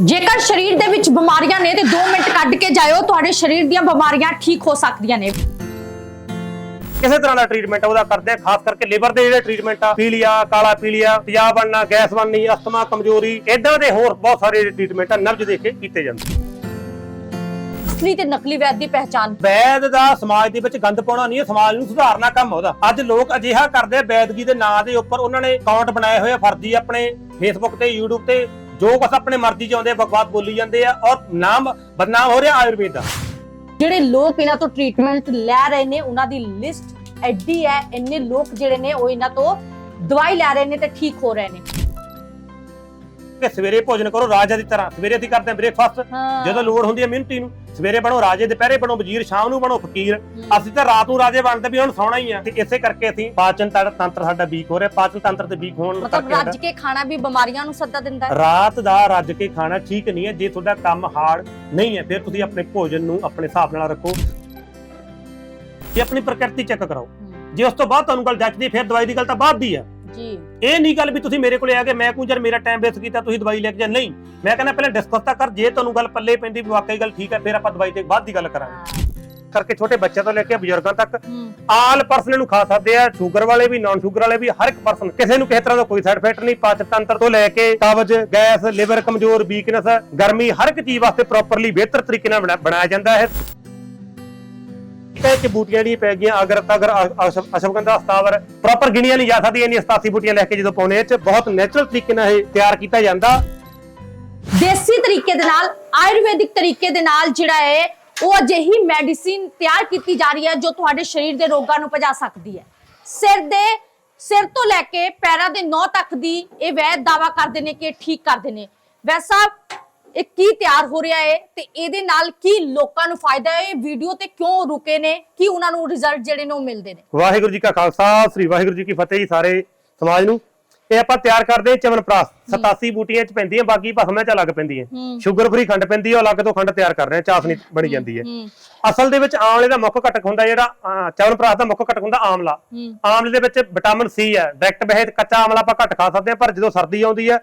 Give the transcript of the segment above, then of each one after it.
ਜੇਕਰ ਸਰੀਰ ਦੇ ਵਿੱਚ ਬਿਮਾਰੀਆਂ ਨੇ ਤੇ 2 ਮਿੰਟ ਕੱਢ ਕੇ ਜਾਇਓ ਤੁਹਾਡੇ ਸਰੀਰ ਦੀਆਂ ਬਿਮਾਰੀਆਂ ਠੀਕ ਹੋ ਸਕਦੀਆਂ ਨੇ। ਕਿਸੇ ਤਰ੍ਹਾਂ ਦਾ ਟ੍ਰੀਟਮੈਂਟ ਉਹਦਾ ਕਰਦੇ ਆ ਖਾਸ ਕਰਕੇ ਲਿਵਰ ਦੇ ਜਿਹੜੇ ਟ੍ਰੀਟਮੈਂਟ ਆ ਪੀਲੀਆ ਕਾਲਾ ਪੀਲੀਆ ਤੇਜ਼ਾਬ ਬਣਨਾ ਗੈਸ ਬਣਨੀ ਅਸਥਮਾ ਕਮਜ਼ੋਰੀ ਇਦਾਂ ਦੇ ਹੋਰ ਬਹੁਤ ਸਾਰੇ ਟ੍ਰੀਟਮੈਂਟ ਆ ਨਬਜ ਦੇ ਕੇ ਕੀਤੇ ਜਾਂਦੇ ਅਸਲੀ ਤੇ ਨਕਲੀ ਵੈਦ ਦੀ ਪਹਿਚਾਨ ਵੈਦ ਦਾ ਸਮਾਜ ਦੇ ਵਿੱਚ ਗੰਦ ਪਾਉਣਾ ਨਹੀਂ ਹੈ ਸਮਾਜ ਨੂੰ ਸੁਧਾਰਨਾ ਕੰਮ ਉਹਦਾ। ਅੱਜ ਲੋਕ ਅਜਿਹਾ ਕਰਦੇ ਵੈਦਗੀ ਦੇ ਨਾਂ ਦੇ ਉੱਪਰ ਉਹਨਾਂ ਨੇ ਅਕਾਊਂਟ ਬਣਾਏ ਹੋਏ ਆ ਫਰਜ਼ੀ ਆਪਣੇ ਫੇਸਬੁੱਕ ਤੇ YouTube ਤੇ ਜੋ ਕੁਛ ਆਪਣੇ ਮਰਜ਼ੀ ਚ ਆਉਂਦੇ ਬਕਵਾਸ ਬੋਲੀ ਜਾਂਦੇ ਆ ਔਰ ਨਾਮ ਬਦਨਾਮ ਹੋ ਰਿਹਾ ਆਯੁਰਵੇਦ ਦਾ। ਜਿਹੜੇ ਲੋਕ ਇਹਨਾਂ ਤੋਂ ਟ੍ਰੀਟਮੈਂਟ ਲੈ ਰਹੇ ਨੇ ਉਹਨਾਂ ਦੀ ਲਿਸਟ ਐਡੀ ਹੈ ਇੰਨੇ ਲੋਕ ਜਿਹੜੇ ਨੇ ਉਹ ਇਹਨਾਂ ਤੋਂ ਦਵਾਈ ਲੈ ਰਹੇ ਨੇ ਤੇ ਠੀਕ ਹੋ ਰਹੇ ਨੇ। ਕਿ ਸਵੇਰੇ ਭੋਜਨ ਕਰੋ ਰਾਜਾ ਦੀ ਤਰ੍ਹਾਂ ਸਵੇਰੇ ਅਸੀਂ ਕਰਦੇ ਆ ਬ੍ਰੇਕਫਾਸਟ ਹਾਂ। ਜਦੋਂ ਲੋੜ ਹੁੰਦੀ ਹੈ ਮਿਹਨਤੀ ਨੂੰ। ਸਵੇਰੇ ਬਣੋ ਰਾਜੇ ਦੁਪਹਿਰੇ ਬਣੋ ਵਜ਼ੀਰ ਸ਼ਾਮ ਨੂੰ ਬਣੋ ਫਕੀਰ। ਅਸੀਂ ਤਾਂ ਰਾਤ ਨੂੰ ਰਾਜੇ ਬਣਦੇ ਵੀ ਹੁਣ ਸੌਣਾ ਹੀ ਆ। ਤੇ ਇਸੇ ਕਰਕੇ ਅਸੀਂ ਪਾਚਨ ਤੰਤਰ ਸਾਡਾ ਵੀਕ ਹੋ ਰਿਹਾ। ਪਾਚਨ ਤੰਤਰ ਤੇ ਵੀਕ ਹੋਣ ਮਤਲਬ ਰੱਜ ਕੇ ਖਾਣਾ ਵੀ ਬਿਮਾਰੀਆਂ ਨੂੰ ਸੱਦਾ ਦਿੰਦਾ ਹੈ। ਰਾਤ ਦਾ ਰੱਜ ਕੇ ਖਾਣਾ ਠੀਕ ਨਹੀਂ ਹੈ। ਜੇ ਤੁਹਾਡਾ ਕੰਮ ਹਾਰਡ ਨਹੀਂ ਹੈ ਫਿਰ ਤੁਸੀਂ ਆਪਣੇ ਭੋਜਨ ਨੂੰ ਆਪਣੇ ਹਿਸਾਬ ਨਾਲ ਰੱਖੋ। ਜੇ ਆਪਣੀ ਪ੍ਰਕਿਰਤੀ ਚੈੱਕ ਕਰਾਓ। ਜੇ ਉਸ ਤੋਂ ਬਾਅਦ ਤੁਹਾਨੂੰ ਗੱਲ ਜੱਜਦੀ ਫਿਰ ਦਵਾਈ ਦੀ ਗੱਲ ਤਾਂ ਬਾਅਦ ਦੀ ਆ ਜੀ। ਇਹ ਨਹੀਂ ਗੱਲ ਵੀ ਤੁਸੀਂ ਮੇਰੇ ਕੋਲੇ ਆ ਕੇ ਮੈਂ ਕੂੰ ਜਰ ਮੇਰਾ ਟਾਈਮ ਵੇਸਟ ਕੀਤਾ ਤੁਸੀਂ ਦਵਾਈ ਲੈ ਕੇ ਜਾ ਨਹੀਂ। ਮੈਂ ਕਹਿੰਦਾ ਪਹਿਲਾਂ ਡਿਸਕਸ ਤਾਂ ਕਰ ਜੇ ਤੁਹਾਨੂੰ ਗੱਲ ਪੱਲੇ ਪੈਂਦੀ ਵੀ ਵਾਕਈ ਗੱਲ ਠੀਕ ਹੈ ਫਿਰ ਆਪਾਂ ਦਵਾਈ ਤੇ ਬਾਅਦ ਦੀ ਗੱਲ ਕਰਾਂਗੇ। ਕਰਕੇ ਛੋਟੇ ਬੱਚਿਆਂ ਤੋਂ ਲੈ ਕੇ ਬਜ਼ੁਰਗਾਂ ਤੱਕ ਆਲ ਪਰਸਨ ਨੂੰ ਖਾ ਸਕਦੇ ਆ ਸ਼ੂਗਰ ਵਾਲੇ ਵੀ ਨਾਨ ਸ਼ੂਗਰ ਵਾਲੇ ਵੀ ਹਰ ਇੱਕ ਪਰਸਨ ਕਿਸੇ ਨੂੰ ਕਿਸੇ ਤਰ੍ਹਾਂ ਦਾ ਕੋਈ ਸਾਈਡ ਇਫੈਕਟ ਨਹੀਂ ਪਾਚਨ ਤੰਤਰ ਤੋਂ ਲੈ ਕੇ ਕਬਜ਼ ਗੈਸ ਲਿਵਰ ਕਮਜ਼ੋਰ ਵੀਕਨੈਸ ਗਰਮੀ ਹਰ ਇੱਕ ਚੀਜ਼ ਵਾਸਤੇ ਪ੍ਰੋਪਰਲੀ ਬਿਹਤਰ ਤਰੀਕੇ ਨਾਲ ਬਣਾ- ਬਣਾਇਆ ਜਾਂਦਾ ਹੈ। ਇਹ ਚ ਬੂਟੀਆਂ ਨਹੀਂ ਪੈ ਗਈਆਂ, ਅਗਰ ਤਗਰ ਅਸ਼ਵਗੰਧਾ ਸਤਾਵਰ ਪ੍ਰੋਪਰ ਗਿਣੀਆਂ ਨਹੀਂ ਜਾ ਸਕਦੀਆਂ ਇੰਨੀ 87 ਬੂਟੀਆਂ ਲੈ ਕੇ ਜਦੋਂ ਪਾਉਣੇ ਇਹ ਚ ਬਹੁਤ ਨੈਚੁਰਲ ਤਰੀਕੇ ਨਾਲ ਇਹ ਤਿਆਰ ਕੀਤਾ ਜਾਂਦਾ। ਦੇਸੀ ਤਰੀਕੇ ਦੇ ਨਾਲ, ਆਯੁਰਵੈਦਿਕ ਤਰੀਕੇ ਦੇ ਨਾਲ ਜਿਹੜਾ ਹੈ, ਉਹ ਅਜਿਹੀ ਮੈਡੀਸਿਨ ਤਿਆਰ ਕੀਤੀ ਜਾ ਰਹੀ ਹੈ ਜੋ ਤੁਹਾਡੇ ਸਰੀਰ ਦੇ ਰੋਗਾਂ ਨੂੰ ਭਜਾ ਸਕਦੀ ਹੈ। ਸਿਰ ਦੇ, ਸਿਰ ਤੋਂ ਲੈ ਕੇ ਪੈਰਾਂ ਦੇ ਨੌ ਤੱਕ ਦੀ ਇਹ ਵੈਦ ਦਾਵਾ ਕਰਦੇ ਨੇ ਕਿ ਠੀਕ ਕਰਦੇ ਨੇ। ਵੈਸਾ ਇਹ ਕੀ ਤਿਆਰ ਹੋ ਰਿਹਾ ਹੈ ਤੇ ਇਹਦੇ ਨਾਲ ਕੀ ਲੋਕਾਂ ਨੂੰ ਫਾਇਦਾ ਹੈ? ਇਹ ਵੀਡੀਓ ਤੇ ਕਿਉਂ ਰੁਕੇ ਨੇ? ਕੀ ਉਹਨਾਂ ਨੂੰ ਰਿਜ਼ਲਟ ਜਿਹੜੇ ਨੇ ਉਹ ਮਿਲਦੇ ਨੇ? ਵਾਹਿਗੁਰੂ ਜੀ ਕਾ ਖਾਲਸਾ, ਸ੍ਰੀ ਵਾਹਿਗੁਰੂ ਜੀ ਕੀ ਫਤਿਹ ਜੀ ਸਾਰੇ ਸਮਾਜ ਨੂੰ। ਇਹ ਆਪਾਂ ਤਿਆਰ ਕਰਦੇ ਹਾਂ ਚਵਨਪ੍ਰਾਸ਼ 87 ਬੂਟੀਆਂ ਚ ਪੈਂਦੀਆਂ ਬਾਕੀ ਭਸਮਾਂ ਚ ਅਲੱਗ ਪੈਂਦੀਆਂ। ਹੂੰ। ਸ਼ੂਗਰ ਫ੍ਰੀ ਖੰਡ ਪੈਂਦੀ ਹੈ ਅਲੱਗ ਤੋਂ ਖੰਡ ਤਿਆਰ ਕਰ ਰਹੇ ਹਾਂ ਚਾਸਨੀ ਬਣੀ ਜਾਂਦੀ ਹੈ। ਅਸਲ ਦੇ ਵਿੱਚ ਆਮਲੇ ਦਾ ਮੁੱਖ ਘਟਕ ਹੁੰਦਾ ਜਿਹੜਾ ਚਵਨਪ੍ਰਾਸ਼ ਦਾ ਮੁੱਖ ਘਟਕ ਹੁੰਦਾ ਆਮਲਾ। ਆਮਲੇ ਦੇ ਵਿੱਚ ਵਿਟਾਮਿਨ ਸੀ ਹੈ ਡਾਇਰੈਕਟ ਵੈਸੇ ਕੱਚਾ ਆਮਲਾ ਆਪਾਂ ਘੱਟ ਖਾ ਸਕਦੇ ਹਾਂ ਪਰ ਜਦੋਂ ਸਰਦੀ ਆਉਂਦੀ ਹੈ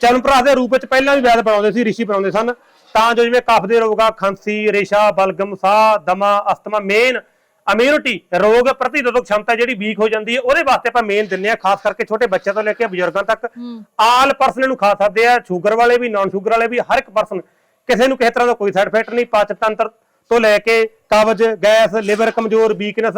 ਚਵਨਪ੍ਰਾਸ਼ ਦੇ ਰੂਪ ਵਿੱਚ ਪਹਿਲਾਂ ਵੀ ਵੈਦ ਬਣਾਉਂਦੇ ਸੀ ਰਿਸ਼ੀ ਬਣਾਉਂਦੇ ਸਨ। ਤਾਂ ਜੋ ਜਿਵੇਂ ਕਫ ਦੇ ਰੋਗ ਖਾਂਸੀ ਰੇਸ਼ਾ ਬਲਗਮ ਸਾਹ ਦਮਾ ਅਸਥਮਾ ਮੇਨ ਇਮਿਊਨਿਟੀ ਰੋਗ ਪ੍ਰਤੀਰੋਧਕ ਸ਼ਮਤਾ ਜਿਹੜੀ ਵੀਕ ਹੋ ਜਾਂਦੀ ਹੈ ਉਹਦੇ ਵਾਸਤੇ ਆਪਾਂ ਮੇਨ ਦਿੰਨੇ ਆ ਖਾਸ ਕਰਕੇ ਛੋਟੇ ਬੱਚਿਆਂ ਤੋਂ ਲੈ ਕੇ ਬਜ਼ੁਰਗਾਂ ਤੱਕ। ਆਲ ਪਰਸਨ ਨੂੰ ਖਾ ਸਕਦੇ ਆ ਸ਼ੂਗਰ ਵਾਲੇ ਵੀ ਨਾਨ ਸ਼ੂਗਰ ਵਾਲੇ ਵੀ ਹਰ ਇੱਕ ਪਰਸਨ ਕਿਸੇ ਨੂੰ ਕਿਸੇ ਤਰ੍ਹਾਂ ਦਾ ਕੋਈ ਸਾਈਡ ਇਫੈਕਟ ਨਹੀਂ ਪਾਚਨ ਤੰਤਰ ਤੋਂ ਲੈ ਕੇ ਕਬਜ਼ ਗੈਸ ਲਿਵਰ ਕਮਜ਼ੋਰ ਵੀਕਨੈਸ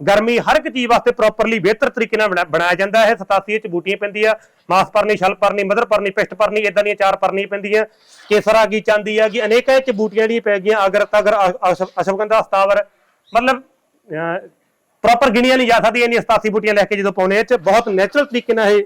ਗਰਮੀ ਹਰ ਇੱਕ ਚੀਜ਼ ਵਾਸਤੇ ਪ੍ਰੋਪਰਲੀ ਬਿਹਤਰ ਤਰੀਕੇ ਨਾਲ ਬਣਾਇਆ ਜਾਂਦਾ ਹੈ। 87 ਵਿੱਚ ਬੂਟੀਆਂ ਪੈਂਦੀਆਂ ਮਾਸ ਪਰਨੀ ਛਲ ਪਰਨੀ ਮਦਰ ਪਰਨੀ ਪਿਸ਼ਟ ਪਰਨੀ ਇਦਾਂ ਦੀਆਂ ਚਾਰ ਪਰਨੀ ਪੈਂਦੀਆਂ। ਕੇਸਰਾ ਕੀ ਚਾਂਦੀ ਆ ਕਿ ਅਨੇਕਾਂ ਚ ਬੂਟੀਆਂ ਜਿਹੜੀਆਂ ਪੈ ਗਈਆਂ ਅਗਰ ਤਗਰ ਅਸ਼ਵਗੰਧਾ ਸਤਾਵਰ ਮਤਲਬ ਪ੍ਰੋਪਰ ਗਿਣੀਆਂ ਨਹੀਂ ਜਾ ਸਕਦੀਆਂ ਇੰਨੀ 87 ਬੂਟੀਆਂ ਲੈ ਕੇ ਜਦੋਂ ਪਾਉਣੇ ਇਹ ਚ ਬਹੁਤ ਨੈਚੁਰਲ ਤਰੀਕੇ ਨਾਲ ਇਹ